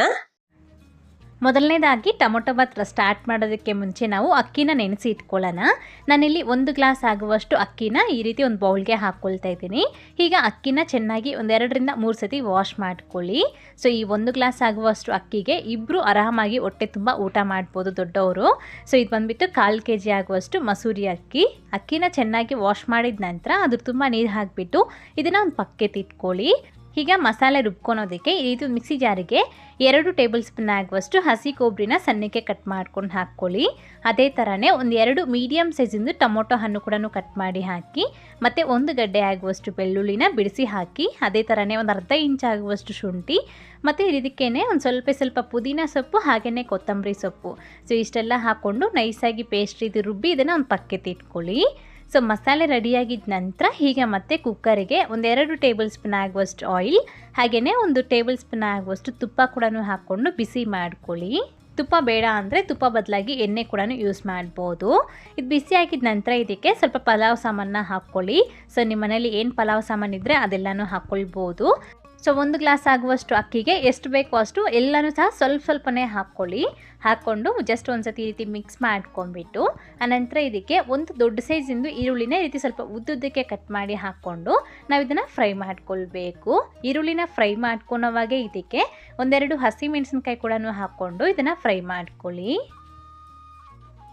ಮೊದಲನೇದಾಗಿ ಟೊಮೊಟೊ ಭಾತ್ ಸ್ಟಾರ್ಟ್ ಮಾಡೋದಕ್ಕೆ ಮುಂಚೆ ನಾವು ಅಕ್ಕಿನ ನೆನೆಸಿ ಇಟ್ಕೊಳ್ಳೋಣ. ನಾನಿಲ್ಲಿ ಒಂದು ಗ್ಲಾಸ್ ಆಗುವಷ್ಟು ಅಕ್ಕಿನ ಈ ರೀತಿ ಒಂದು ಬೌಲ್ಗೆ ಹಾಕ್ಕೊಳ್ತಾ ಇದ್ದೀನಿ. ಈಗ ಅಕ್ಕಿನ ಚೆನ್ನಾಗಿ ಒಂದೆರಡರಿಂದ ಮೂರು ಸತಿ ವಾಶ್ ಮಾಡ್ಕೊಳ್ಳಿ. ಸೊ ಈ ಒಂದು ಗ್ಲಾಸ್ ಆಗುವಷ್ಟು ಅಕ್ಕಿಗೆ ಇಬ್ಬರು ಆರಾಮಾಗಿ ಹೊಟ್ಟೆ ತುಂಬ ಊಟ ಮಾಡ್ಬೋದು ದೊಡ್ಡವರು. ಸೊ ಇದು ಬಂದುಬಿಟ್ಟು ಕಾಲು ಕೆ ಜಿ ಆಗುವಷ್ಟು ಮಸೂರಿ ಅಕ್ಕಿ. ಅಕ್ಕಿನ ಚೆನ್ನಾಗಿ ವಾಶ್ ಮಾಡಿದ ನಂತರ ಅದ್ರ ತುಂಬ ನೀರು ಹಾಕಿಬಿಟ್ಟು ಇದನ್ನು ಒಂದು ಪಕ್ಕೆ ತಿಟ್ಕೊಳ್ಳಿ ಈಗ ಮಸಾಲೆ ರುಬ್ಕೊಳೋದಕ್ಕೆ ಈ ರೀತಿ ಮಿಕ್ಸಿ ಜಾರಿಗೆ ಎರಡು ಟೇಬಲ್ ಸ್ಪೂನ್ ಆಗುವಷ್ಟು ಹಸಿ ಕೊಬ್ಬರಿನ ಸಣ್ಣಕ್ಕೆ ಕಟ್ ಮಾಡ್ಕೊಂಡು ಹಾಕ್ಕೊಳ್ಳಿ. ಅದೇ ಥರನೇ ಒಂದು ಎರಡು ಮೀಡಿಯಮ್ ಸೈಜಿಂದು ಟೊಮೊಟೊ ಹಣ್ಣು ಕೂಡ ಕಟ್ ಮಾಡಿ ಹಾಕಿ, ಮತ್ತು ಒಂದು ಗಡ್ಡೆ ಆಗುವಷ್ಟು ಬೆಳ್ಳುಳ್ಳಿನ ಬಿಡಿಸಿ ಹಾಕಿ, ಅದೇ ಥರನೇ ಒಂದು ಅರ್ಧ ಇಂಚ್ ಆಗುವಷ್ಟು ಶುಂಠಿ, ಮತ್ತು ಇದಕ್ಕೇ ಒಂದು ಸ್ವಲ್ಪ ಸ್ವಲ್ಪ ಪುದೀನ ಸೊಪ್ಪು ಹಾಗೆಯೇ ಕೊತ್ತಂಬರಿ ಸೊಪ್ಪು. ಸೊ, ಇಷ್ಟೆಲ್ಲ ಹಾಕ್ಕೊಂಡು ನೈಸಾಗಿ ಪೇಸ್ಟ್ ರೀತಿ ರುಬ್ಬಿ ಇದನ್ನು ಒಂದು ಪಕ್ಕೆ ತಿಟ್ಕೊಳ್ಳಿ ಸೊ ಮಸಾಲೆ ರೆಡಿಯಾಗಿದ್ದ ನಂತರ ಹೀಗೆ ಮತ್ತೆ ಕುಕ್ಕರಿಗೆ ಒಂದೆರಡು ಟೇಬಲ್ ಸ್ಪೂನ್ ಆಗುವಷ್ಟು ಆಯಿಲ್ ಹಾಗೆಯೇ ಒಂದು ಟೇಬಲ್ ಸ್ಪೂನ್ ಆಗುವಷ್ಟು ತುಪ್ಪ ಕೂಡ ಹಾಕ್ಕೊಂಡು ಬಿಸಿ ಮಾಡ್ಕೊಳ್ಳಿ. ತುಪ್ಪ ಬೇಡ ಅಂದರೆ ತುಪ್ಪ ಬದಲಾಗಿ ಎಣ್ಣೆ ಕೂಡ ಯೂಸ್ ಮಾಡ್ಬೋದು. ಇದು ಬಿಸಿ ಆಗಿದ ನಂತರ ಇದಕ್ಕೆ ಸ್ವಲ್ಪ ಪಲಾವ್ ಸಾಮಾನನ್ನ ಹಾಕ್ಕೊಳ್ಳಿ. ಸೊ ನಿಮ್ಮ ಮನೇಲಿ ಏನು ಪಲಾವ್ ಸಾಮಾನು ಇದ್ದರೆ ಅದೆಲ್ಲನೂ ಹಾಕ್ಕೊಳ್ಬೋದು. ಸೊ ಒಂದು ಗ್ಲಾಸ್ ಆಗುವಷ್ಟು ಅಕ್ಕಿಗೆ ಎಷ್ಟು ಬೇಕೋ ಅಷ್ಟು ಎಲ್ಲನೂ ಸಹ ಸ್ವಲ್ಪ ಸ್ವಲ್ಪನೇ ಹಾಕ್ಕೊಳ್ಳಿ. ಹಾಕ್ಕೊಂಡು ಜಸ್ಟ್ ಒಂದು ಸತಿ ಈ ರೀತಿ ಮಿಕ್ಸ್ ಮಾಡ್ಕೊಂಡ್ಬಿಟ್ಟು, ಆನಂತರ ಇದಕ್ಕೆ ಒಂದು ದೊಡ್ಡ ಸೈಜಿಂದು ಈರುಳ್ಳಿನ ರೀತಿ ಸ್ವಲ್ಪ ಉದ್ದುದ್ದಕ್ಕೆ ಕಟ್ ಮಾಡಿ ಹಾಕ್ಕೊಂಡು ನಾವು ಇದನ್ನು ಫ್ರೈ ಮಾಡ್ಕೊಳ್ಬೇಕು. ಈರುಳ್ಳಿನ ಫ್ರೈ ಮಾಡ್ಕೊಳೋವಾಗೆ ಇದಕ್ಕೆ ಒಂದೆರಡು ಹಸಿ ಮೆಣಸಿನ್ಕಾಯಿ ಕೂಡ ಹಾಕ್ಕೊಂಡು ಇದನ್ನು ಫ್ರೈ ಮಾಡ್ಕೊಳ್ಳಿ.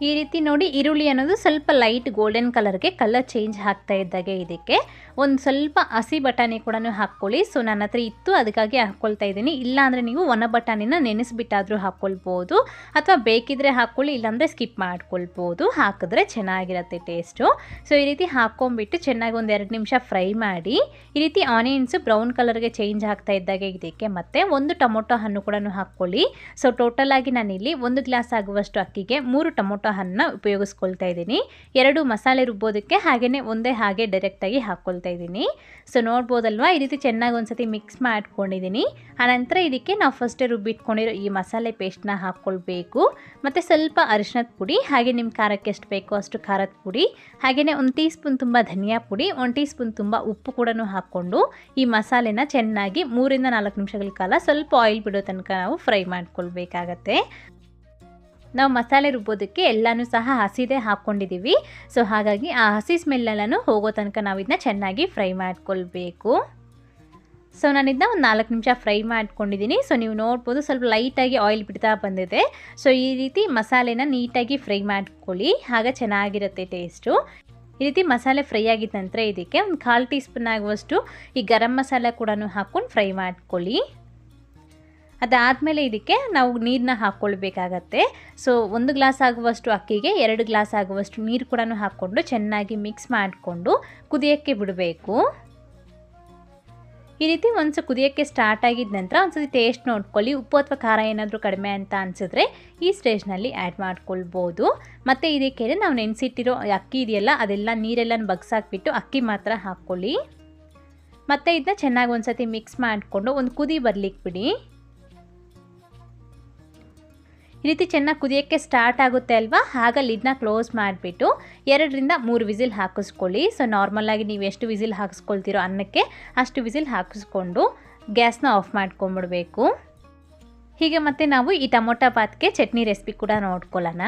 ಈ ರೀತಿ ನೋಡಿ ಈರುಳ್ಳಿ ಅನ್ನೋದು ಸ್ವಲ್ಪ ಲೈಟ್ ಗೋಲ್ಡನ್ ಕಲರ್ಗೆ ಕಲರ್ ಚೇಂಜ್ ಆಗ್ತಾ ಇದ್ದಾಗೆ ಇದಕ್ಕೆ. ಒಂದು ಸ್ವಲ್ಪ ಹಸಿ ಬಟಾಣಿ ಕೂಡ ಹಾಕ್ಕೊಳ್ಳಿ. ಸೊ ನನ್ನ ಹತ್ರ ಇತ್ತು, ಅದಕ್ಕಾಗಿ ಹಾಕ್ಕೊಳ್ತಾ ಇದ್ದೀನಿ. ಇಲ್ಲಾಂದರೆ ನೀವು ಒಣ ಬಟಾಣಿನ ನೆನೆಸಿಬಿಟ್ಟಾದರೂ ಹಾಕ್ಕೊಳ್ಬೋದು. ಅಥವಾ ಬೇಕಿದ್ರೆ ಹಾಕ್ಕೊಳ್ಳಿ, ಇಲ್ಲಾಂದರೆ ಸ್ಕಿಪ್ ಮಾಡ್ಕೊಳ್ಬೋದು. ಹಾಕಿದ್ರೆ ಚೆನ್ನಾಗಿರುತ್ತೆ ಟೇಸ್ಟು ಸೊ ಈ ರೀತಿ ಹಾಕ್ಕೊಂಬಿಟ್ಟು ಚೆನ್ನಾಗಿ ಒಂದು ಎರಡು ನಿಮಿಷ ಫ್ರೈ ಮಾಡಿ, ಈ ರೀತಿ ಆನಿಯನ್ಸು ಬ್ರೌನ್ ಕಲರ್ಗೆ ಚೇಂಜ್ ಆಗ್ತಾ ಇದ್ದಾಗೆ ಇದಕ್ಕೆ. ಮತ್ತು ಒಂದು ಟೊಮೊಟೊ ಹಣ್ಣು ಕೂಡ ಹಾಕ್ಕೊಳ್ಳಿ. ಸೊ ಟೋಟಲಾಗಿ ನಾನಿಲ್ಲಿ ಒಂದು ಗ್ಲಾಸ್ ಆಗುವಷ್ಟು ಅಕ್ಕಿಗೆ ಮೂರು ಟೊಮೊಟೊ ಹಣ್ಣನ್ನ ಉಪಯೋಗಿಸ್ಕೊಳ್ತಾ ಇದ್ದೀನಿ. ಎರಡು ಮಸಾಲೆ ರುಬ್ಬೋದಕ್ಕೆ ಹಾಗೆಯೇ ಒಂದೇ ಹಾಗೆ ಡೈರೆಕ್ಟಾಗಿ ಹಾಕ್ಕೊಳ್ತಾ ಇದ್ದೀನಿ. ಸೊ ನೋಡ್ಬೋದಲ್ವಾ? ಈ ರೀತಿ ಚೆನ್ನಾಗಿ ಒಂದ್ಸತಿ ಮಿಕ್ಸ್ ಮಾಡ್ಕೊಂಡಿದ್ದೀನಿ. ಆನಂತರ ಇದಕ್ಕೆ ನಾವು ಫಸ್ಟೇ ರುಬ್ಬಿಟ್ಕೊಂಡಿರೋ ಈ ಮಸಾಲೆ ಪೇಸ್ಟ್ನ ಹಾಕ್ಕೊಳ್ಬೇಕು ಮತ್ತು ಸ್ವಲ್ಪ ಅರಿಶಿನದ ಪುಡಿ, ಹಾಗೆ ನಿಮ್ಮ ಖಾರಕ್ಕೆ ಎಷ್ಟು ಬೇಕೋ ಅಷ್ಟು ಖಾರದ ಪುಡಿ ಹಾಗೆಯೇ ಒಂದು ಟೀ ಸ್ಪೂನ್ ತುಂಬ ಧನಿಯಾ ಪುಡಿ, ಒಂದು ಟೀ ಸ್ಪೂನ್ ತುಂಬ ಉಪ್ಪು ಕೂಡ ಹಾಕ್ಕೊಂಡು ಈ ಮಸಾಲೆನ ಚೆನ್ನಾಗಿ ಮೂರಿಂದ ನಾಲ್ಕು ನಿಮಿಷಗಳ ಕಾಲ ಸ್ವಲ್ಪ ಆಯಿಲ್ ಬಿಡೋ ತನಕ ನಾವು ಫ್ರೈ ಮಾಡ್ಕೊಳ್ಬೇಕಾಗತ್ತೆ. ನಾವು ಮಸಾಲೆ ರುಬ್ಬೋದಕ್ಕೆ ಎಲ್ಲನೂ ಸಹ ಹಸಿದೆ ಹಾಕ್ಕೊಂಡಿದ್ದೀವಿ. ಸೊ ಹಾಗಾಗಿ ಆ ಹಸಿ ಸ್ಮೆಲ್ಲೆಲ್ಲನೂ ಹೋಗೋ ತನಕ ನಾವು ಇದನ್ನ ಚೆನ್ನಾಗಿ ಫ್ರೈ ಮಾಡ್ಕೊಳ್ಬೇಕು. ಸೊ ನಾನು ಇದನ್ನ ಒಂದು ನಾಲ್ಕು ನಿಮಿಷ ಫ್ರೈ ಮಾಡ್ಕೊಂಡಿದ್ದೀನಿ. ಸೊ ನೀವು ನೋಡ್ಬೋದು ಸ್ವಲ್ಪ ಲೈಟಾಗಿ ಆಯಿಲ್ ಬಿಡ್ತಾ ಬಂದಿದೆ. ಸೊ ಈ ರೀತಿ ಮಸಾಲೆನ ನೀಟಾಗಿ ಫ್ರೈ ಮಾಡ್ಕೊಳ್ಳಿ. ಆಗ ಚೆನ್ನಾಗಿರುತ್ತೆ ಟೇಸ್ಟು. ಈ ರೀತಿ ಮಸಾಲೆ ಫ್ರೈ ಆಗಿದ ನಂತರ ಇದಕ್ಕೆ ಒಂದು ಕಾಲು ಟೀ ಸ್ಪೂನ್ ಆಗುವಷ್ಟು ಈ ಗರಂ ಮಸಾಲೆ ಕೂಡ ಹಾಕ್ಕೊಂಡು ಫ್ರೈ ಮಾಡ್ಕೊಳ್ಳಿ. ಅದಾದಮೇಲೆ ಇದಕ್ಕೆ ನಾವು ನೀರನ್ನ ಹಾಕ್ಕೊಳ್ಬೇಕಾಗತ್ತೆ. ಸೊ ಒಂದು ಗ್ಲಾಸ್ ಆಗುವಷ್ಟು ಅಕ್ಕಿಗೆ, ಎರಡು ಗ್ಲಾಸ್ ಆಗುವಷ್ಟು ನೀರು ಕೂಡ ಹಾಕ್ಕೊಂಡು ಚೆನ್ನಾಗಿ ಮಿಕ್ಸ್ ಮಾಡಿಕೊಂಡು ಕುದಿಯೋಕ್ಕೆ ಬಿಡಬೇಕು. ಈ ರೀತಿ ಒಂದು ಕುದಿಯೋಕ್ಕೆ ಸ್ಟಾರ್ಟ್ ಆಗಿದ ನಂತರ ಒಂದ್ಸತಿ ಟೇಸ್ಟ್ ನೋಡ್ಕೊಳ್ಳಿ. ಉಪ್ಪು ಅಥವಾ ಖಾರ ಏನಾದರೂ ಕಡಿಮೆ ಅಂತ ಅನಿಸಿದ್ರೆ ಈ ಸ್ಟೇಜ್ನಲ್ಲಿ ಆ್ಯಡ್ ಮಾಡ್ಕೊಳ್ಬೋದು. ಮತ್ತು ಇದಕ್ಕೆ ನಾವು ನೆನೆಸಿಟ್ಟಿರೋ ಅಕ್ಕಿ ಇದೆಯಲ್ಲ, ಅದೆಲ್ಲ ನೀರೆಲ್ಲ ಬಗ್ಸಾಕ್ಬಿಟ್ಟು ಅಕ್ಕಿ ಮಾತ್ರ ಹಾಕ್ಕೊಳ್ಳಿ. ಮತ್ತು ಇದನ್ನ ಚೆನ್ನಾಗಿ ಒಂದ್ಸತಿ ಮಿಕ್ಸ್ ಮಾಡಿಕೊಂಡು ಒಂದು ಕುದಿ ಬರ್ಲಿಕ್ಕೆ ಬಿಡಿ. ಈ ರೀತಿ ಚೆನ್ನಾಗಿ ಕುದಿಯೋಕ್ಕೆ ಸ್ಟಾರ್ಟ್ ಆಗುತ್ತೆ ಅಲ್ವಾ? ಆಗ ಲಿಡ್ನ ಕ್ಲೋಸ್ ಮಾಡಿಬಿಟ್ಟು ಎರಡರಿಂದ ಮೂರು ವಿಸಿಲ್ ಹಾಕಿಸ್ಕೊಳ್ಳಿ. ಸೊ ನಾರ್ಮಲಾಗಿ ನೀವು ಎಷ್ಟು ವಿಸಿಲ್ ಹಾಕಿಸ್ಕೊಳ್ತೀರೋ ಅನ್ನಕ್ಕೆ ಅಷ್ಟು ವಿಸಿಲ್ ಹಾಕಿಸ್ಕೊಂಡು ಗ್ಯಾಸ್ನ ಆಫ್ ಮಾಡ್ಕೊಂಬಿಡ್ಬೇಕು. ಹೀಗೆ ಮತ್ತೆ ನಾವು ಈ ಟೊಮೊಟೊ ಪಾತ್ಗೆ ಚಟ್ನಿ ರೆಸಿಪಿ ಕೂಡ ನೋಡ್ಕೊಳ್ಳೋಣ.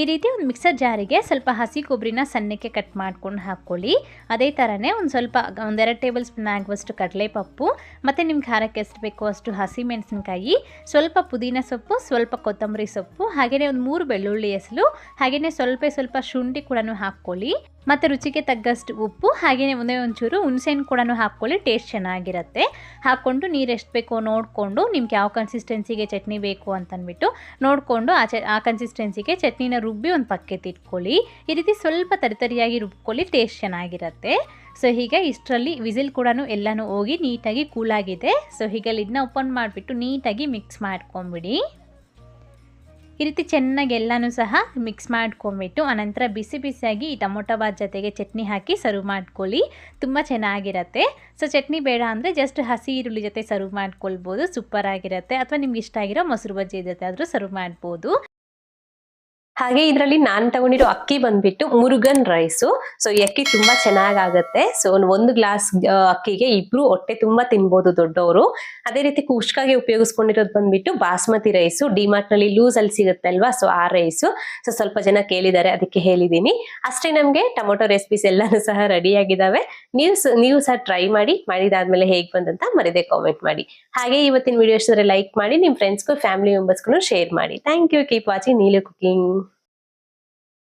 ಈ ರೀತಿ ಒಂದು ಮಿಕ್ಸರ್ ಜಾರಿಗೆ ಸ್ವಲ್ಪ ಹಸಿ ಕೊಬ್ಬರಿನ ಸಣ್ಣಕ್ಕೆ ಕಟ್ ಮಾಡ್ಕೊಂಡು ಹಾಕ್ಕೊಳ್ಳಿ. ಅದೇ ಥರನೇ ಒಂದು ಸ್ವಲ್ಪ ಒಂದೆರಡು ಟೇಬಲ್ ಸ್ಪೂನ್ ಆಗುವಷ್ಟು ಕಡಲೆಪಪ್ಪು, ಮತ್ತು ನಿಮ್ಗೆ ಖಾರಕ್ಕೆ ಎಷ್ಟು ಬೇಕೋ ಅಷ್ಟು ಹಸಿ ಮೆಣಸಿನ್ಕಾಯಿ, ಸ್ವಲ್ಪ ಪುದೀನ ಸೊಪ್ಪು, ಸ್ವಲ್ಪ ಕೊತ್ತಂಬರಿ ಸೊಪ್ಪು ಹಾಗೆಯೇ ಒಂದು ಮೂರು ಬೆಳ್ಳುಳ್ಳಿ ಹೆಸಲು ಹಾಗೆಯೇ ಸ್ವಲ್ಪ ಸ್ವಲ್ಪ ಶುಂಠಿ ಕೂಡ ಹಾಕ್ಕೊಳ್ಳಿ. ಮತ್ತು ರುಚಿಗೆ ತಗ್ಗಷ್ಟು ಉಪ್ಪು ಹಾಗೆಯೇ ಒಂದೇ ಒಂಚೂರು ಹುಣಸೆಹಣ್ಣು ಕೂಡ ಹಾಕ್ಕೊಳ್ಳಿ ಟೇಸ್ಟ್ ಚೆನ್ನಾಗಿರುತ್ತೆ. ಹಾಕ್ಕೊಂಡು ನೀರು ಎಷ್ಟು ಬೇಕೋ ನೋಡಿಕೊಂಡು, ನಿಮ್ಗೆ ಯಾವ ಕನ್ಸಿಸ್ಟೆನ್ಸಿಗೆ ಚಟ್ನಿ ಬೇಕು ಅಂತಂದ್ಬಿಟ್ಟು ನೋಡಿಕೊಂಡು ಆ ಚ ಆ ಕನ್ಸಿಸ್ಟೆನ್ಸಿಗೆ ಚಟ್ನಿನ ರುಬ್ಬಿ ಒಂದು ಇಟ್ಕೊಳ್ಳಿ. ಈ ರೀತಿ ಸ್ವಲ್ಪ ತರಿತರಿಯಾಗಿ ರುಬ್ಕೊಳ್ಳಿ ಟೇಸ್ಟ್ ಚೆನ್ನಾಗಿರುತ್ತೆ. ಸೊ ಹೀಗೆ ಇಷ್ಟರಲ್ಲಿ ವಿಸಿಲ್ ಕೂಡ ಎಲ್ಲನೂ ಹೋಗಿ ನೀಟಾಗಿ ಕೂಲಾಗಿದೆ. ಸೊ ಹೀಗೆ ಲಿಡ್ನ ಓಪನ್ ಮಾಡಿಬಿಟ್ಟು ನೀಟಾಗಿ ಮಿಕ್ಸ್ ಮಾಡ್ಕೊಂಬಿಡಿ. ಈ ರೀತಿ ಚೆನ್ನಾಗಿ ಎಲ್ಲನೂ ಸಹ ಮಿಕ್ಸ್ ಮಾಡ್ಕೊಂಬಿಟ್ಟು ಅನಂತರ ಬಿಸಿ ಬಿಸಿಯಾಗಿ ಈ ಟೊಮೊಟೊ ಬಾತ್ ಜೊತೆಗೆ ಚಟ್ನಿ ಹಾಕಿ ಸರ್ವ್ ಮಾಡ್ಕೊಳ್ಳಿ. ತುಂಬ ಚೆನ್ನಾಗಿರುತ್ತೆ. ಸೊ ಚಟ್ನಿ ಬೇಡ ಅಂದರೆ ಜಸ್ಟ್ ಹಸಿ ಈರುಳ್ಳಿ ಜೊತೆ ಸರ್ವ್ ಮಾಡ್ಕೊಳ್ಬೋದು. ಸೂಪರ್ ಆಗಿರುತ್ತೆ. ಅಥವಾ ನಿಮ್ಗೆ ಇಷ್ಟ ಆಗಿರೋ ಮೊಸರು ಬಜ್ಜಿ ಜೊತೆ ಆದರೂ ಸರ್ವ್ ಮಾಡ್ಬೋದು. ಹಾಗೆ ಇದರಲ್ಲಿ ನಾನ್ ತಗೊಂಡಿರೋ ಅಕ್ಕಿ ಬಂದ್ಬಿಟ್ಟು ಮುರುಗನ್ ರೈಸು ಸೊ ಈ ಅಕ್ಕಿ ತುಂಬಾ ಚೆನ್ನಾಗಾಗತ್ತೆ. ಸೊ ಒಂದು ಗ್ಲಾಸ್ ಅಕ್ಕಿಗೆ ಇಬ್ರು ಹೊಟ್ಟೆ ತುಂಬಾ ತಿನ್ಬಹುದು ದೊಡ್ಡವರು. ಅದೇ ರೀತಿ ಕುಷ್ಕಾಗೆ ಉಪಯೋಗಿಸ್ಕೊಂಡಿರೋದು ಬಂದ್ಬಿಟ್ಟು ಬಾಸ್ಮತಿ ರೈಸು ಡಿಮಾರ್ಟ್ನಲ್ಲಿ ಲೂಸ್ ಅಲ್ಲಿ ಸಿಗುತ್ತೆ ಅಲ್ವಾ ಸೊ ಆ ರೈಸು ಸೊ ಸ್ವಲ್ಪ ಜನ ಕೇಳಿದ್ದಾರೆ, ಅದಕ್ಕೆ ಹೇಳಿದೀನಿ ಅಷ್ಟೇ ನಮ್ಗೆ ಟೊಮೊಟೊ ರೆಸಿಪೀಸ್ ಎಲ್ಲಾನು ಸಹ ರೆಡಿ ಆಗಿದಾವೆ ನೀವು ನೀವು ಸಹ ಟ್ರೈ ಮಾಡಿ, ಮಾಡಿದಾದ್ಮೇಲೆ ಹೇಗ್ ಬಂದಂತ ಮರಿದೆ ಕಾಮೆಂಟ್ ಮಾಡಿ. ಹಾಗೆ ಇವತ್ತಿನ ವಿಡಿಯೋ ಲೈಕ್ ಮಾಡಿ, ನಿಮ್ ಫ್ರೆಂಡ್ಸ್ಗೂ ಫ್ಯಾಮಿಲಿ ಮೆಂಬರ್ಸ್ಗೂ ಶೇರ್ ಮಾಡಿ. Thank you keep watching Neelu cooking